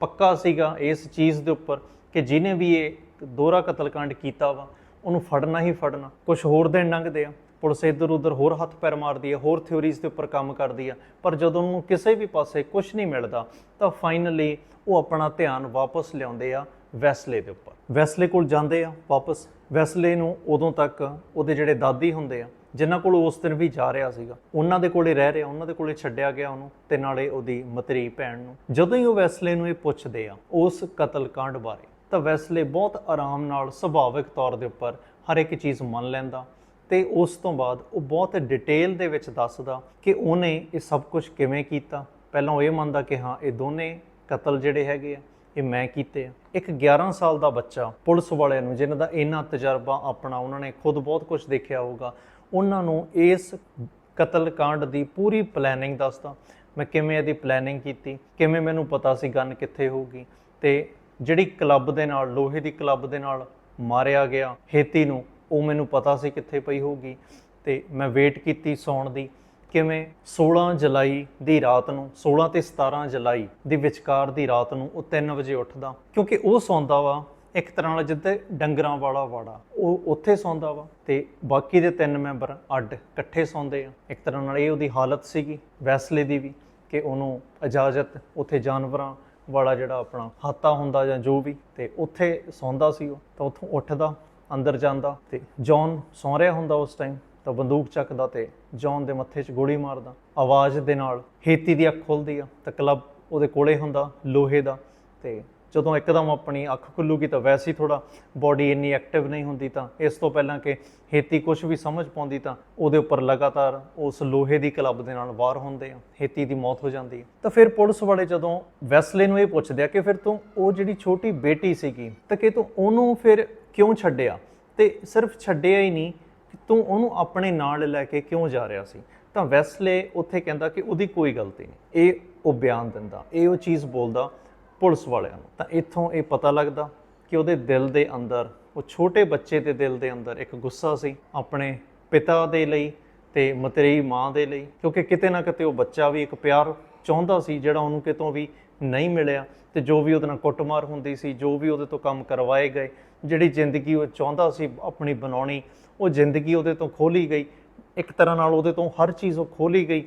ਪੱਕਾ ਸੀਗਾ ਇਸ ਚੀਜ਼ ਦੇ ਉੱਪਰ ਕਿ ਜਿਹਨੇ ਵੀ ਇਹ ਦੋਹਰਾ ਕਤਲकांड ਕੀਤਾ ਵਾ ਉਹਨੂੰ ਫੜਨਾ ਹੀ ਫੜਨਾ। ਕੁਝ ਹੋਰ ਦਿਨ ਲੰਘਦੇ ਆ। ਪੁਲਿਸ ਇੱਧਰ ਉੱਧਰ ਹੋਰ ਹੱਥ ਪੈਰ ਮਾਰਦੀ ਹੈ ਹੋਰ ਥਿਉਰੀਜ਼ ਦੇ ਉੱਪਰ ਕੰਮ ਕਰਦੀ ਆ। ਪਰ ਜਦੋਂ ਉਹਨੂੰ ਕਿਸੇ ਵੀ ਪਾਸੇ ਕੁਝ ਨਹੀਂ ਮਿਲਦਾ, ਤਾਂ ਫਾਈਨਲੀ ਉਹ ਆਪਣਾ ਧਿਆਨ ਵਾਪਸ ਲਿਆਉਂਦੇ ਆ ਵੈਸਲੇ ਦੇ ਉੱਪਰ। ਵੈਸਲੇ ਕੋਲ ਜਾਂਦੇ ਆ ਵਾਪਸ। ਵੈਸਲੇ ਨੂੰ ਉਦੋਂ ਤੱਕ ਉਹਦੇ ਜਿਹੜੇ ਦਾਦੀ ਹੁੰਦੇ ਆ, ਜਿਨ੍ਹਾਂ ਕੋਲ ਉਸ ਦਿਨ ਵੀ ਜਾ ਰਿਹਾ ਸੀਗਾ, ਉਹਨਾਂ ਦੇ ਕੋਲੇ ਰਹਿ ਰਿਹਾ, ਉਹਨਾਂ ਦੇ ਕੋਲੇ ਛੱਡਿਆ ਗਿਆ ਉਹਨੂੰ ਤੇ ਨਾਲੇ ਉਹਦੀ ਮਤਰੀ ਭੈਣ ਨੂੰ। ਜਦੋਂ ਹੀ ਉਹ ਵੈਸਲੇ ਨੂੰ ਇਹ ਪੁੱਛਦੇ ਆ, ਉਸ ਕਤਲकांड ਬਾਰੇ ਤਾਂ ਵੈਸਲੇ ਬਹੁਤ ਆਰਾਮ ਨਾਲ ਸੁਭਾਵਿਕ ਤੌਰ ਦੇ ਉੱਪਰ ਹਰ ਇੱਕ ਚੀਜ਼ ਮੰਨ ਲੈਂਦਾ ਤੇ ਉਸ ਤੋਂ ਬਾਅਦ ਉਹ ਬਹੁਤ ਡਿਟੇਲ ਦੇ ਵਿੱਚ ਦੱਸਦਾ ਕਿ ਉਹਨੇ ਇਹ ਸਭ ਕੁਝ ਕਿਵੇਂ ਕੀਤਾ। ਪਹਿਲਾਂ ਉਹ ਇਹ ਮੰਨਦਾ ਕਿ ਹਾਂ, ਇਹ ਦੋਨੇ ਕਤਲ ਜਿਹੜੇ ਹੈਗੇ ਆ, ਇਹ ਮੈਂ ਕੀਤੇ ਆ। ਇੱਕ 11 ਸਾਲ ਦਾ ਬੱਚਾ ਪੁਲਿਸ ਵਾਲਿਆਂ ਨੂੰ, ਜਿਨ੍ਹਾਂ ਦਾ ਇੰਨਾ ਤਜਰਬਾ ਆਪਣਾ ਉਹਨਾਂ ਨੇ ਖੁਦ ਬਹੁਤ ਕੁਝ ਦੇਖਿਆ ਹੋਊਗਾ, ਉਹਨਾਂ ਨੂੰ ਇਸ ਕਤਲ ਕਾਂਡ ਦੀ ਪੂਰੀ ਪਲੈਨਿੰਗ ਦੱਸਦਾ। ਮੈਂ ਕਿਵੇਂ ਇਹਦੀ ਪਲੈਨਿੰਗ ਕੀਤੀ, ਕਿਵੇਂ ਮੈਨੂੰ ਪਤਾ ਸੀ ਗਨ ਕਿੱਥੇ ਹੋਊਗੀ ਤੇ ਜਿਹੜੀ ਕਲੱਬ ਦੇ ਨਾਲ, ਲੋਹੇ ਦੀ ਕਲੱਬ ਦੇ ਨਾਲ ਮਾਰਿਆ ਗਿਆ ਹੇਤੀ ਨੂੰ, ਉਹ ਮੈਨੂੰ ਪਤਾ ਸੀ ਕਿੱਥੇ ਪਈ ਹੋਊਗੀ ਤੇ ਮੈਂ ਵੇਟ ਕੀਤੀ ਸੌਣ ਦੀ ਕਿਵੇਂ 16 ਜੁਲਾਈ ਦੀ ਰਾਤ ਨੂੰ 16 ਤੇ 17 ਜੁਲਾਈ ਦੀ ਵਿਚਕਾਰ ਦੀ ਰਾਤ ਨੂੰ ਉਹ 3 ਵਜੇ ਉੱਠਦਾ। ਕਿਉਂਕਿ ਉਹ ਸੌਂਦਾ ਵਾ, ਇੱਕ ਤਰ੍ਹਾਂ ਨਾਲ ਜਿੱਥੇ ਡੰਗਰਾਂ ਵਾਲਾ ਵਾੜਾ। ਉਹ ਉੱਥੇ ਸੌਂਦਾ ਵਾ ਤੇ ਬਾਕੀ ਦੇ ਤਿੰਨ ਮੈਂਬਰ ਅੱਡ ਇਕੱਠੇ ਸੌਂਦੇ ਆ। ਇੱਕ ਤਰ੍ਹਾਂ ਨਾਲ ਇਹ ਉਹਦੀ ਹਾਲਤ ਸੀਗੀ ਵੈਸਲੇ ਦੀ ਵੀ ਕਿ ਉਹਨੂੰ ਇਜਾਜ਼ਤ, ਉੱਥੇ ਜਾਨਵਰਾਂ ਵਾਲਾ ਜਿਹੜਾ ਆਪਣਾ ਹਾਤਾ ਹੁੰਦਾ ਜਾਂ ਜੋ ਵੀ, ਤੇ ਉੱਥੇ ਸੌਂਦਾ ਸੀ ਉਹ, ਤਾਂ ਉੱਥੋਂ ਉੱਠਦਾ, ਅੰਦਰ ਜਾਂਦਾ ਤੇ ਜੌਨ ਸੌਂ ਰਿਹਾ ਹੁੰਦਾ ਉਸ ਟਾਈਮ ਤਾਂ ਬੰਦੂਕ ਚੱਕਦਾ ਤੇ ਜੌਨ ਦੇ ਮੱਥੇ 'ਚ ਗੋਲੀ ਮਾਰਦਾ। ਆਵਾਜ਼ ਦੇ ਨਾਲ ਹੇਤੀ ਦੀ ਅੱਖ ਖੁੱਲਦੀ ਆ, ਤਾਂ ਕਲੱਬ ਉਹਦੇ ਕੋਲੇ ਹੁੰਦਾ, ਲੋਹੇ ਦਾ ਤੇ ਜਦੋਂ ਇੱਕਦਮ ਆਪਣੀ ਅੱਖ ਖੁੱਲੂਗੀ ਤਾਂ ਵੈਸੇ ਹੀ ਥੋੜਾ ਬਾਡੀ ਇੰਨੀ ਐਕਟਿਵ ਨਹੀਂ ਹੁੰਦੀ ਤਾਂ ਇਸ ਤੋਂ ਪਹਿਲਾਂ ਕਿ ਹੇਤੀ ਕੁਝ ਵੀ ਸਮਝ ਪਾਉਂਦੀ ਤਾਂ ਉਹਦੇ ਉੱਪਰ ਲਗਾਤਾਰ ਉਸ ਲੋਹੇ ਦੀ ਕਲੱਬ ਦੇ ਨਾਲ ਵਾਰ ਹੁੰਦੇ ਆ, ਹੇਤੀ ਦੀ ਮੌਤ ਹੋ ਜਾਂਦੀ ਹੈ ਤਾਂ ਫਿਰ ਪੁਲਿਸ ਵਾਲੇ ਜਦੋਂ ਵੈਸਲੇ ਨੂੰ ਇਹ ਪੁੱਛਦੇ ਆ ਕਿ ਫਿਰ ਤੂੰ ਉਹ ਜਿਹੜੀ ਛੋਟੀ ਬੇਟੀ ਸੀਗੀ, ਤਾਂ ਕਿ ਤੂੰ ਉਹਨੂੰ ਫਿਰ ਕਿਉਂ ਛੱਡਿਆ? ਤੇ ਸਿਰਫ ਛੱਡਿਆ ਹੀ ਨਹੀਂ, ਤੂੰ ਉਹਨੂੰ ਆਪਣੇ ਨਾਲ ਲੈ ਕੇ ਕਿਉਂ ਜਾ ਰਿਹਾ ਸੀ? ਤਾਂ ਵੈਸਲੇ ਉੱਥੇ ਕਹਿੰਦਾ ਕਿ ਉਹਦੀ ਕੋਈ ਗਲਤੀ ਨਹੀਂ। ਇਹ ਉਹ ਬਿਆਨ ਦਿੰਦਾ, ਇਹ ਉਹ ਚੀਜ਼ ਬੋਲਦਾ ਪੁਲਿਸ ਵਾਲਿਆਂ ਨੂੰ। ਤਾਂ ਇੱਥੋਂ ਇਹ ਪਤਾ ਲੱਗਦਾ ਕਿ ਉਹਦੇ ਦਿਲ ਦੇ ਅੰਦਰ, ਉਹ ਛੋਟੇ ਬੱਚੇ ਦੇ ਦਿਲ ਦੇ ਅੰਦਰ ਇੱਕ ਗੁੱਸਾ ਸੀ ਆਪਣੇ ਪਿਤਾ ਦੇ ਲਈ ਤੇ ਮਤਰੇਈ ਮਾਂ ਦੇ ਲਈ, ਕਿਉਂਕਿ ਕਿਤੇ ਨਾ ਕਿਤੇ ਉਹ ਬੱਚਾ ਵੀ ਇੱਕ ਪਿਆਰ ਚਾਹੁੰਦਾ ਸੀ ਜਿਹੜਾ ਉਹਨੂੰ ਕਿਤੋਂ ਵੀ ਨਹੀਂ ਮਿਲਿਆ ਤੇ ਜੋ ਵੀ ਉਹਦੇ ਨਾਲ ਕੁੱਟਮਾਰ ਹੁੰਦੀ ਸੀ, ਜੋ ਵੀ ਉਹਦੇ ਤੋਂ ਕੰਮ ਕਰਵਾਏ ਗਏ, ਜਿਹੜੀ ਜ਼ਿੰਦਗੀ ਉਹ ਚਾਹੁੰਦਾ ਸੀ ਆਪਣੀ ਬਣਾਉਣੀ, ਉਹ ਜ਼ਿੰਦਗੀ ਉਹਦੇ ਤੋਂ ਖੋਲੀ ਗਈ। ਇੱਕ ਤਰ੍ਹਾਂ ਨਾਲ ਉਹਦੇ ਤੋਂ ਹਰ ਚੀਜ਼ ਉਹ ਖੋਲੀ ਗਈ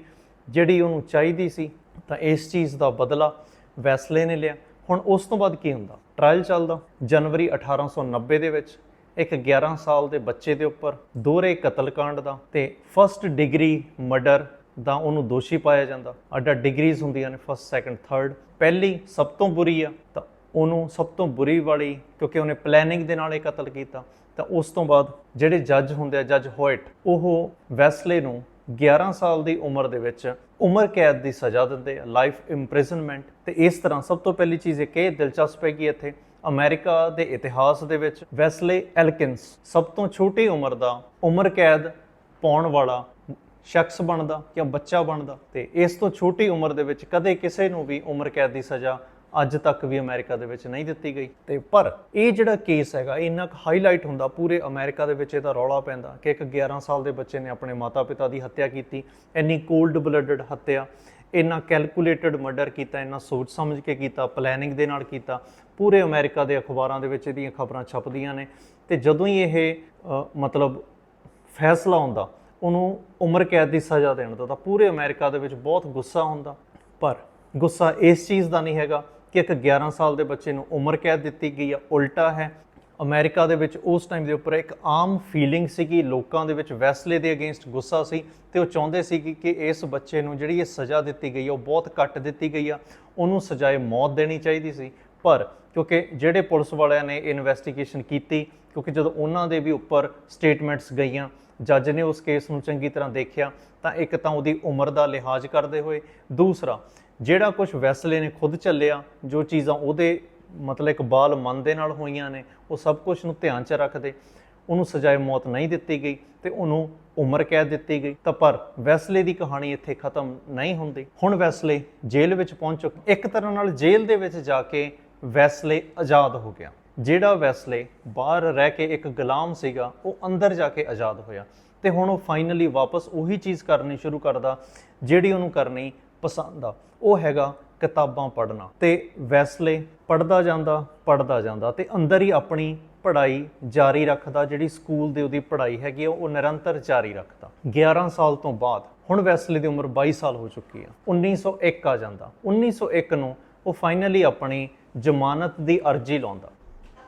ਜਿਹੜੀ ਉਹਨੂੰ ਚਾਹੀਦੀ ਸੀ। ਤਾਂ ਇਸ ਚੀਜ਼ ਦਾ ਬਦਲਾ ਵੈਸਲੇ ਨੇ ਲਿਆ। ਹੁਣ ਉਸ ਤੋਂ ਬਾਅਦ ਕੀ ਹੁੰਦਾ? ਟ੍ਰਾਇਲ ਚੱਲਦਾ। ਜਨਵਰੀ 1890 ਦੇ ਵਿੱਚ ਇੱਕ 11 ਸਾਲ ਦੇ ਬੱਚੇ ਦੇ ਉੱਪਰ ਦੋਹਰੇ ਕਤਲकांड ਦਾ ਤੇ ਫਰਸਟ ਡਿਗਰੀ ਮਰਡਰ ਦਾ ਉਹਨੂੰ ਦੋਸ਼ੀ ਪਾਇਆ ਜਾਂਦਾ। ਅੱਡਾ ਡਿਗਰੀਜ਼ ਹੁੰਦੀਆਂ ਨੇ ਫਰਸਟ ਸੈਕੰਡ ਥਰਡ ਪਹਿਲੀ ਸਭ ਤੋਂ ਬੁਰੀ ਆ, ਤਾਂ ਉਹਨੂੰ ਸਭ ਤੋਂ ਬੁਰੀ ਵਾਲੀ, ਕਿਉਂਕਿ ਉਹਨੇ ਪਲੈਨਿੰਗ ਦੇ ਨਾਲ ਇਹ ਕਤਲ ਕੀਤਾ, ਤਾਂ ਉਸ ਤੋਂ ਬਾਅਦ ਜਿਹੜੇ ਜੱਜ ਹੁੰਦੇ ਆ ਜੱਜ ਹੋਇਟ ਉਹ ਵੈਸਲੇ ਨੂੰ 11 ਸਾਲ ਦੀ ਉਮਰ ਦੇ ਵਿੱਚ ਉਮਰ ਕੈਦ ਦੀ ਸਜ਼ਾ ਦਿੰਦੇ ਆ ਲਾਈਫ ਇੰਪ੍ਰਿਜ਼ਨਮੈਂਟ ਤੇ ਇਸ ਤਰ੍ਹਾਂ ਸਭ ਤੋਂ ਪਹਿਲੀ ਚੀਜ਼ ਇਹ ਕਿ ਦਿਲਚਸਪ ਹੈ ਕਿ ਇੱਥੇ, ਅਮਰੀਕਾ ਦੇ ਇਤਿਹਾਸ ਦੇ ਵਿੱਚ ਵੈਸਲੇ ਐਲਕਿੰਸ ਸਭ ਤੋਂ ਛੋਟੀ ਉਮਰ ਦਾ ਉਮਰ ਕੈਦ ਪਾਉਣ ਵਾਲਾ ਸ਼ਖਸ ਬਣਦਾ ਜਾਂ ਬੱਚਾ ਬਣਦਾ। ਤੇ ਇਸ ਤੋਂ ਛੋਟੀ ਉਮਰ ਦੇ ਵਿੱਚ ਕਦੇ ਕਿਸੇ ਨੂੰ ਵੀ ਉਮਰ ਕੈਦ ਦੀ ਸਜ਼ਾ ਅੱਜ ਤੱਕ ਵੀ ਅਮਰੀਕਾ ਦੇ ਵਿੱਚ ਨਹੀਂ ਦਿੱਤੀ ਗਈ। ਤੇ ਪਰ ਇਹ ਜਿਹੜਾ ਕੇਸ ਹੈਗਾ ਇੰਨਾ ਕੁ ਹਾਈਲਾਈਟ ਹੁੰਦਾ ਪੂਰੇ ਅਮਰੀਕਾ ਦੇ ਵਿੱਚ, ਇਹਦਾ ਰੌਲਾ ਪੈਂਦਾ ਕਿ ਇੱਕ 11 ਸਾਲ ਦੇ ਬੱਚੇ ਨੇ ਆਪਣੇ ਮਾਤਾ-ਪਿਤਾ ਦੀ ਹੱਤਿਆ ਕੀਤੀ, ਇੰਨੀ ਕੋਲਡ ਬਲੱਡਡ ਹੱਤਿਆ, ਇੰਨਾ ਕੈਲਕੂਲੇਟਡ ਮਰਡਰ ਕੀਤਾ, ਇੰਨਾ ਸੋਚ ਸਮਝ ਕੇ ਕੀਤਾ ਪਲੈਨਿੰਗ ਦੇ ਨਾਲ ਕੀਤਾ, ਪੂਰੇ ਅਮਰੀਕਾ ਦੇ ਅਖਬਾਰਾਂ ਦੇ ਵਿੱਚ ਇਹਦੀਆਂ ਖਬਰਾਂ ਛਪਦੀਆਂ ਨੇ। ਤੇ ਜਦੋਂ ਹੀ ਇਹ ਮਤਲਬ ਫੈਸਲਾ ਹੁੰਦਾ, ਉਹਨੂੰ ਉਮਰ ਕੈਦ ਦੀ ਸਜ਼ਾ ਦੇਣ ਦਾ, ਤਾਂ ਪੂਰੇ ਅਮਰੀਕਾ ਦੇ ਵਿੱਚ ਬਹੁਤ ਗੁੱਸਾ ਹੁੰਦਾ। ਪਰ ਗੁੱਸਾ ਇਸ ਚੀਜ਼ ਦਾ ਨਹੀਂ ਹੈਗਾ ਕਿ ਇੱਕ 11 ਸਾਲ ਦੇ ਬੱਚੇ ਨੂੰ ਉਮਰ ਕੈਦ ਦਿੱਤੀ ਗਈ ਆ, ਉਲਟਾ ਹੈ। ਅਮਰੀਕਾ ਦੇ ਵਿੱਚ ਉਸ ਟਾਈਮ ਦੇ ਉੱਪਰ ਇੱਕ ਆਮ ਫੀਲਿੰਗ ਸੀ ਕਿ ਲੋਕਾਂ ਦੇ ਵਿੱਚ ਵੈਸਲੇ ਦੇ ਅਗੇਂਸਟ ਗੁੱਸਾ ਸੀ ਤੇ ਉਹ ਚਾਹੁੰਦੇ ਸੀ ਕਿ ਇਸ ਬੱਚੇ ਨੂੰ ਜਿਹੜੀ ਇਹ ਸਜ਼ਾ ਦਿੱਤੀ ਗਈ ਆ, ਉਹ ਬਹੁਤ ਘੱਟ ਦਿੱਤੀ ਗਈ ਆ। ਉਹਨੂੰ ਸਜ਼ਾਏ ਮੌਤ ਦੇਣੀ ਚਾਹੀਦੀ ਸੀ। ਪਰ ਕਿਉਂਕਿ ਜਿਹੜੇ ਪੁਲਿਸ ਵਾਲਿਆਂ ਨੇ ਇਨਵੈਸਟੀਗੇਸ਼ਨ ਕੀਤੀ, ਕਿਉਂਕਿ ਜਦੋਂ ਉਹਨਾਂ ਦੇ ਵੀ ਉੱਪਰ ਸਟੇਟਮੈਂਟਸ ਗਈਆਂ, ਜੱਜ ਨੇ ਉਸ ਕੇਸ ਨੂੰ ਚੰਗੀ ਤਰ੍ਹਾਂ ਦੇਖਿਆ, ਤਾਂ ਇੱਕ ਤਾਂ ਉਹਦੀ ਉਮਰ ਦਾ ਲਿਹਾਜ਼ ਕਰਦੇ ਹੋਏ, ਦੂਸਰਾ ਜਿਹੜਾ ਕੁਝ ਵੈਸਲੇ ਨੇ ਖੁਦ ਚੱਲਿਆ, ਜੋ ਚੀਜ਼ਾਂ ਉਹਦੇ ਮਤਲਬ ਇੱਕ ਬਾਲ ਮਨ ਦੇ ਨਾਲ ਹੋਈਆਂ ਨੇ, ਉਹ ਸਭ ਕੁਝ ਨੂੰ ਧਿਆਨ 'ਚ ਰੱਖਦੇ। ਉਹਨੂੰ ਸਜ਼ਾਏ ਮੌਤ ਨਹੀਂ ਦਿੱਤੀ ਗਈ ਤੇ ਉਹਨੂੰ ਉਮਰ ਕੈਦ ਦਿੱਤੀ ਗਈ। ਤਾਂ ਪਰ ਵੈਸਲੇ ਦੀ ਕਹਾਣੀ ਇੱਥੇ ਖਤਮ ਨਹੀਂ ਹੁੰਦੀ। ਹੁਣ ਵੈਸਲੇ ਜੇਲ੍ਹ ਵਿੱਚ ਪਹੁੰਚ ਚੁੱਕੇ, ਇੱਕ ਤਰ੍ਹਾਂ ਨਾਲ ਜੇਲ੍ਹ ਦੇ ਵਿੱਚ ਜਾ ਕੇ ਵੈਸਲੇ ਆਜ਼ਾਦ ਹੋ ਗਿਆ। ਜਿਹੜਾ ਵੈਸਲੇ ਬਾਹਰ ਰਹਿ ਕੇ ਇੱਕ ਗੁਲਾਮ ਸੀਗਾ, ਉਹ ਅੰਦਰ ਜਾ ਕੇ ਆਜ਼ਾਦ ਹੋਇਆ। ਤੇ ਹੁਣ ਉਹ ਫਾਈਨਲੀ ਵਾਪਸ ਉਹੀ ਚੀਜ਼ ਕਰਨੀ ਸ਼ੁਰੂ ਕਰਦਾ, ਜਿਹੜੀ ਉਹਨੂੰ ਕਰਨੀ ਪਸੰਦ ਆ। ਉਹ ਹੈਗਾ ਕਿਤਾਬਾਂ ਪੜ੍ਹਨਾ। ਤੇ ਵੈਸਲੇ ਪੜ੍ਹਦਾ ਜਾਂਦਾ ਪੜ੍ਹਦਾ ਜਾਂਦਾ ਤੇ ਅੰਦਰ ਹੀ ਆਪਣੀ ਪੜ੍ਹਾਈ ਜਾਰੀ ਰੱਖਦਾ ਜਿਹੜੀ ਸਕੂਲ ਦੇ ਉਹਦੀ ਪੜ੍ਹਾਈ ਹੈਗੀ ਆ, ਉਹ ਨਿਰੰਤਰ ਜਾਰੀ ਰੱਖਦਾ। 11 ਸਾਲ ਤੋਂ ਬਾਅਦ ਹੁਣ ਵੈਸਲੇ ਦੀ ਉਮਰ 22 ਸਾਲ ਹੋ ਚੁੱਕੀ ਆ। 1901 ਆ ਜਾਂਦਾ। 1901 ਨੂੰ ਉਹ ਫਾਈਨਲੀ ਆਪਣੀ ਜ਼ਮਾਨਤ ਦੀ ਅਰਜ਼ੀ ਲਾਉਂਦਾ।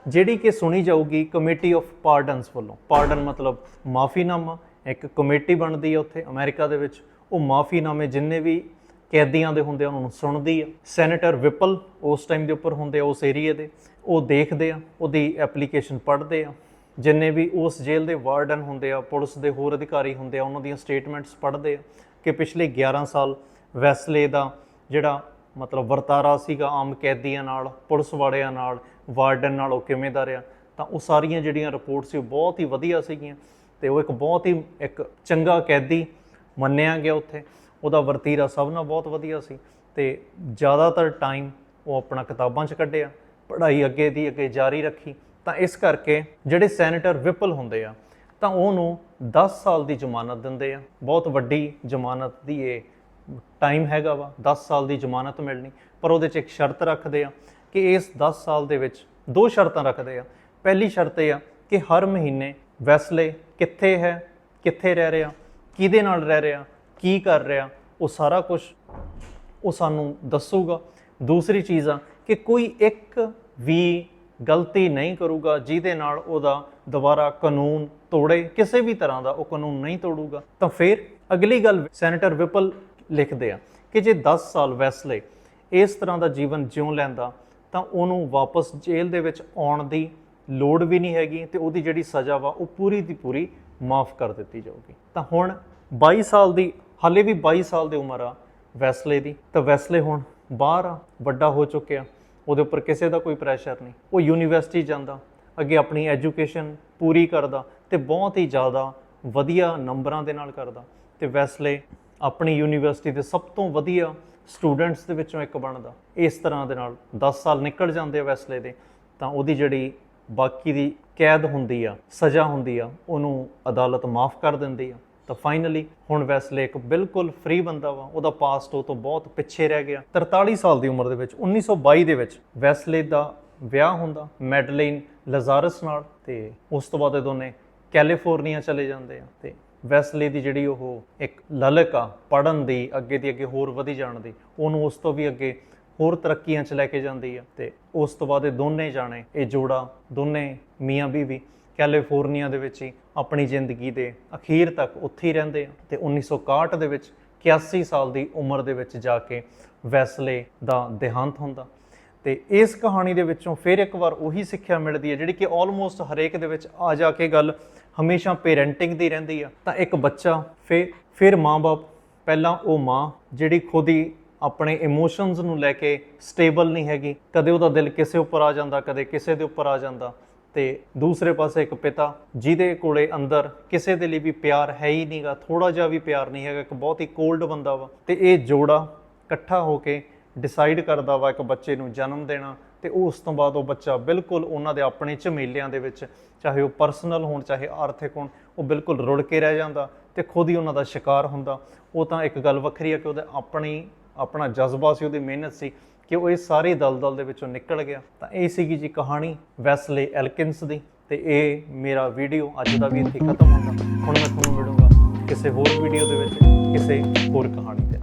ਜਿਹੜੀ ਕਿ ਸੁਣੀ ਜਾਊਗੀ ਕਮੇਟੀ ਆਫ ਪਾਰਡਨਸ ਵੱਲੋਂ। ਪਾਰਡਨ ਮਤਲਬ ਮਾਫੀਨਾਮਾ। ਇੱਕ ਕਮੇਟੀ ਬਣਦੀ ਹੈ ਉੱਥੇ ਅਮਰੀਕਾ ਦੇ ਵਿੱਚ। ਉਹ ਮਾਫੀਨਾਮੇ ਜਿੰਨੇ ਵੀ ਕੈਦੀਆਂ ਦੇ ਹੁੰਦੇ ਆ, ਉਹਨਾਂ ਨੂੰ ਸੁਣਦੀ ਆ। ਸੈਨੇਟਰ ਵਿਪਲ ਉਸ ਟਾਈਮ ਦੇ ਉੱਪਰ ਹੁੰਦੇ ਆ, ਉਸ ਏਰੀਏ ਦੇ। ਉਹ ਦੇਖਦੇ ਆ, ਉਹਦੀ ਐਪਲੀਕੇਸ਼ਨ ਪੜ੍ਹਦੇ ਆ। ਜਿੰਨੇ ਵੀ ਉਸ ਜੇਲ੍ਹ ਦੇ ਵਾਰਡਨ ਹੁੰਦੇ ਆ, ਪੁਲਿਸ ਦੇ ਹੋਰ ਅਧਿਕਾਰੀ ਹੁੰਦੇ ਆ, ਉਹਨਾਂ ਦੀਆਂ ਸਟੇਟਮੈਂਟਸ ਪੜ੍ਹਦੇ ਆ ਕਿ ਪਿਛਲੇ 11 ਸਾਲ ਵੈਸਲੇ ਦਾ ਜਿਹੜਾ ਮਤਲਬ ਵਰਤਾਰਾ ਸੀਗਾ ਆਮ ਕੈਦੀਆਂ ਨਾਲ, ਪੁਲਿਸ ਵਾਲਿਆਂ ਨਾਲ ਵਾਰਡਨ ਨਾਲ ਉਹ ਕਿਵੇਂ ਦਾ ਰਿਹਾ, ਤਾਂ ਉਹ ਸਾਰੀਆਂ ਜਿਹੜੀਆਂ ਰਿਪੋਰਟ ਸੀ ਉਹ ਬਹੁਤ ਹੀ ਵਧੀਆ ਸੀਗੀਆਂ। ਤੇ ਉਹ ਇੱਕ ਬਹੁਤ ਹੀ ਇੱਕ ਚੰਗਾ ਕੈਦੀ ਮੰਨਿਆ ਗਿਆ ਉੱਥੇ। ਉਹਦਾ ਵਰਤੀਰਾ ਸਭ ਨਾਲ ਬਹੁਤ ਵਧੀਆ ਸੀ ਤੇ ਜ਼ਿਆਦਾਤਰ ਟਾਈਮ ਉਹ ਆਪਣਾ ਕਿਤਾਬਾਂ 'ਚ ਕੱਢਿਆ, ਪੜ੍ਹਾਈ ਅੱਗੇ ਦੀ ਅੱਗੇ ਜਾਰੀ ਰੱਖੀ। ਤਾਂ ਇਸ ਕਰਕੇ ਜਿਹੜੇ ਸੈਨੇਟਰ ਵਿਪਲ ਹੁੰਦੇ ਆ, ਤਾਂ ਉਹਨੂੰ 10 ਸਾਲ ਦੀ ਜ਼ਮਾਨਤ ਦਿੰਦੇ ਆ। ਬਹੁਤ ਵੱਡੀ ਜ਼ਮਾਨਤ ਦੀ ਇਹ ਟਾਈਮ ਹੈਗਾ ਵਾ 10 ਸਾਲ ਦੀ ਜ਼ਮਾਨਤ ਮਿਲਣੀ। ਪਰ ਉਹਦੇ 'ਚ ਇੱਕ ਸ਼ਰਤ ਰੱਖਦੇ ਆ ਕਿ ਇਸ 10 ਸਾਲ ਦੇ ਵਿੱਚ ਦੋ ਸ਼ਰਤਾਂ ਰੱਖਦੇ ਆ। ਪਹਿਲੀ ਸ਼ਰਤ ਇਹ ਆ ਕਿ ਹਰ ਮਹੀਨੇ ਵੈਸਲੇ ਕਿੱਥੇ ਹੈ, ਕਿੱਥੇ ਰਹਿ ਰਿਹਾ, ਕਿਹਦੇ ਨਾਲ ਰਹਿ ਰਿਹਾ ਕੀ ਕਰ ਰਿਹਾ, ਉਹ ਸਾਰਾ ਕੁਝ ਉਹ ਸਾਨੂੰ ਦੱਸੂਗਾ। ਦੂਸਰੀ ਚੀਜ਼ ਆ ਕਿ ਕੋਈ ਇੱਕ ਵੀ ਗਲਤੀ ਨਹੀਂ ਕਰੂਗਾ ਜਿਹਦੇ ਨਾਲ ਉਹਦਾ ਦੁਬਾਰਾ ਕਾਨੂੰਨ ਤੋੜੇ, ਕਿਸੇ ਵੀ ਤਰ੍ਹਾਂ ਦਾ ਉਹ ਕਾਨੂੰਨ ਨਹੀਂ ਤੋੜੂਗਾ। ਤਾਂ ਫਿਰ ਅਗਲੀ ਗੱਲ ਸੈਨੇਟਰ ਵਿਪਲ ਲਿਖਦੇ ਆ ਕਿ ਜੇ 10 ਸਾਲ ਵੈਸਲੇ ਇਸ ਤਰ੍ਹਾਂ ਦਾ ਜੀਵਨ ਜਿਉਂ ਲੈਂਦਾ, ਤਾਂ ਉਹਨੂੰ ਵਾਪਸ ਜੇਲ੍ਹ ਦੇ ਵਿੱਚ ਆਉਣ ਦੀ ਲੋੜ ਵੀ ਨਹੀਂ ਹੈਗੀ ਤੇ ਉਹਦੀ ਜਿਹੜੀ ਸਜ਼ਾ ਵਾ ਉਹ ਪੂਰੀ ਦੀ ਪੂਰੀ ਮਾਫ ਕਰ ਦਿੱਤੀ ਜਾਊਗੀ। ਤਾਂ ਹੁਣ 22 ਸਾਲ ਦੀ ਹਾਲੇ ਵੀ 22 ਸਾਲ ਦੀ ਉਮਰ ਆ ਵੈਸਲੇ ਦੀ, ਤਾਂ ਵੈਸਲੇ ਹੁਣ ਬਾਹਰ ਆ, ਵੱਡਾ ਹੋ ਚੁੱਕਿਆ। ਉਹਦੇ ਉੱਪਰ ਕਿਸੇ ਦਾ ਕੋਈ ਪ੍ਰੈਸ਼ਰ ਨਹੀਂ। ਉਹ ਯੂਨੀਵਰਸਿਟੀ ਜਾਂਦਾ, ਅੱਗੇ ਆਪਣੀ ਐਜੂਕੇਸ਼ਨ ਪੂਰੀ ਕਰਦਾ ਤੇ ਬਹੁਤ ਹੀ ਜ਼ਿਆਦਾ ਵਧੀਆ ਨੰਬਰਾਂ ਦੇ ਨਾਲ ਕਰਦਾ। ਤੇ ਵੈਸਲੇ ਆਪਣੀ ਯੂਨੀਵਰਸਿਟੀ ਦੇ ਸਭ ਤੋਂ ਵਧੀਆ ਸਟੂਡੈਂਟਸ ਦੇ ਵਿੱਚੋਂ ਇੱਕ ਬਣਦਾ। ਇਸ ਤਰ੍ਹਾਂ ਦੇ ਨਾਲ 10 ਸਾਲ ਨਿਕਲ ਜਾਂਦੇ ਆ ਵੈਸਲੇ ਦੇ, ਤਾਂ ਉਹਦੀ ਜਿਹੜੀ ਬਾਕੀ ਦੀ ਕੈਦ ਹੁੰਦੀ ਆ, ਸਜ਼ਾ ਹੁੰਦੀ ਆ, ਉਹਨੂੰ ਅਦਾਲਤ ਮਾਫ ਕਰ ਦਿੰਦੀ ਆ। ਤਾਂ ਫਾਈਨਲੀ ਹੁਣ ਵੈਸਲੇ ਇੱਕ ਬਿਲਕੁਲ ਫ੍ਰੀ ਬੰਦਾ ਵਾ, ਉਹਦਾ ਪਾਸਟ ਉਹ ਤੋਂ ਬਹੁਤ ਪਿੱਛੇ ਰਹਿ ਗਿਆ। 43 ਸਾਲ ਦੀ ਉਮਰ ਦੇ ਵਿੱਚ 1922 ਦੇ ਵਿੱਚ ਵੈਸਲੇ ਦਾ ਵਿਆਹ ਹੁੰਦਾ, ਮੈਡਲਿਨ ਲਜ਼ਾਰਸ ਨਾਲ ਤੇ ਉਸ ਤੋਂ ਬਾਅਦ ਇਹ ਦੋਨੇ ਕੈਲੀਫੋਰਨੀਆ ਚਲੇ ਜਾਂਦੇ ਆ ਤੇ ਵੈਸਲੇ ਦੀ ਜਿਹੜੀ ਉਹ ਇੱਕ ਲਲਕ ਆ ਪੜਨ ਦੀ, ਅੱਗੇ ਦੀ ਅੱਗੇ ਹੋਰ ਵਧੀ ਜਾਣ ਦੀ, ਉਹਨੂੰ ਉਸ ਤੋਂ ਵੀ ਅੱਗੇ ਹੋਰ ਤਰੱਕੀਆਂ 'ਚ ਲੈ ਕੇ ਜਾਂਦੀ ਆ ਤੇ ਉਸ ਤੋਂ ਬਾਅਦ ਇਹ ਦੋਨੇ ਜਾਣੇ, ਇਹ ਜੋੜਾ, ਦੋਨੇ ਮੀਆਂ ਬੀਵੀ ਕੈਲੀਫੋਰਨੀਆ ਦੇ ਵਿੱਚ ਹੀ ਆਪਣੀ ਜ਼ਿੰਦਗੀ ਦੇ ਅਖੀਰ ਤੱਕ ਉੱਥੇ ਹੀ ਰਹਿੰਦੇ ਆ ਤੇ 1961 ਦੇ ਵਿੱਚ 81 ਸਾਲ ਦੀ ਉਮਰ ਦੇ ਵਿੱਚ ਜਾ ਕੇ ਵੈਸਲੇ ਦਾ ਦੇਹਾਂਤ ਹੁੰਦਾ। ਤੇ ਇਸ ਕਹਾਣੀ ਦੇ ਵਿੱਚੋਂ ਫਿਰ ਇੱਕ ਵਾਰ ਉਹੀ ਸਿੱਖਿਆ ਮਿਲਦੀ ਹੈ ਜਿਹੜੀ ਕਿ ਆਲਮੋਸਟ ਹਰੇਕ ਦੇ ਵਿੱਚ ਆ ਜਾ ਕੇ ਗੱਲ ਹਮੇਸ਼ਾ ਪੇਰੈਂਟਿੰਗ ਦੀ ਰਹਿੰਦੀ ਆ। ਤਾਂ ਇੱਕ ਬੱਚਾ ਫਿਰ ਫਿਰ ਮਾਂ-ਬਾਪ, ਪਹਿਲਾਂ ਉਹ ਮਾਂ ਜਿਹੜੀ ਖੁਦ ਹੀ ਆਪਣੇ ਇਮੋਸ਼ਨਸ ਨੂੰ ਲੈ ਕੇ ਸਟੇਬਲ ਨਹੀਂ ਹੈਗੀ, ਕਦੇ ਉਹਦਾ ਦਿਲ ਕਿਸੇ ਉੱਪਰ ਆ ਜਾਂਦਾ, ਕਦੇ ਕਿਸੇ ਦੇ ਉੱਪਰ ਆ ਜਾਂਦਾ। ਤੇ ਦੂਸਰੇ ਪਾਸੇ ਇੱਕ ਪਿਤਾ, ਜਿਹਦੇ ਕੋਲੇ ਅੰਦਰ ਕਿਸੇ ਦੇ ਲਈ ਵੀ ਪਿਆਰ ਹੈ ਹੀ ਨਹੀਂਗਾ ਥੋੜਾ ਜਿਹਾ ਵੀ ਪਿਆਰ ਨਹੀਂ ਹੈਗਾ, ਇੱਕ ਬਹੁਤ ਹੀ ਕੋਲਡ ਬੰਦਾ ਵਾ। ਤੇ ਇਹ ਜੋੜਾ ਇਕੱਠਾ ਹੋ ਕੇ ਡਿਸਾਈਡ ਕਰਦਾ ਵਾ ਇੱਕ ਬੱਚੇ ਨੂੰ ਜਨਮ ਦੇਣਾ ਤੇ ਉਸ ਤੋਂ ਬਾਅਦ ਉਹ ਬੱਚਾ ਬਿਲਕੁਲ ਉਹਨਾਂ ਦੇ ਆਪਣੇ ਝਮੇਲਿਆਂ ਦੇ ਵਿੱਚ, ਚਾਹੇ ਉਹ ਪਰਸਨਲ ਹੋਣ, ਚਾਹੇ ਆਰਥਿਕ ਹੋਣ, ਉਹ ਬਿਲਕੁਲ ਰੁੜ ਕੇ ਰਹਿ ਜਾਂਦਾ ਤੇ ਖੁਦ ਹੀ ਉਹਨਾਂ ਦਾ ਸ਼ਿਕਾਰ ਹੁੰਦਾ। ਉਹ ਤਾਂ ਇੱਕ ਗੱਲ ਵੱਖਰੀ ਹੈ ਕਿ ਉਹਦੇ ਆਪਣੀ, ਆਪਣਾ ਜਜ਼ਬਾ ਸੀ, ਉਹਦੀ ਮਿਹਨਤ ਸੀ। ਕਿ ਉਹ ਇਹ ਸਾਰੇ ਦਲਦਲ ਦੇ ਵਿੱਚੋਂ ਨਿਕਲ ਗਿਆ। ਤਾਂ ਇਹ ਸੀਗੀ ਜੀ ਕਹਾਣੀ ਵੈਸਲੇ ਐਲਕਿੰਸ ਦੀ। ਤੇ ਇਹ ਮੇਰਾ ਵੀਡੀਓ ਅੱਜ ਦਾ ਵੀ ਇੱਥੇ ਖਤਮ ਹੁੰਦਾ। ਹੁਣ ਮੈਂ ਤੁਹਾਨੂੰ ਮਿਲੂੰਗਾ ਕਿਸੇ ਹੋਰ ਵੀਡੀਓ ਦੇ ਵਿੱਚ, ਕਿਸੇ ਹੋਰ ਕਹਾਣੀ ਦੇ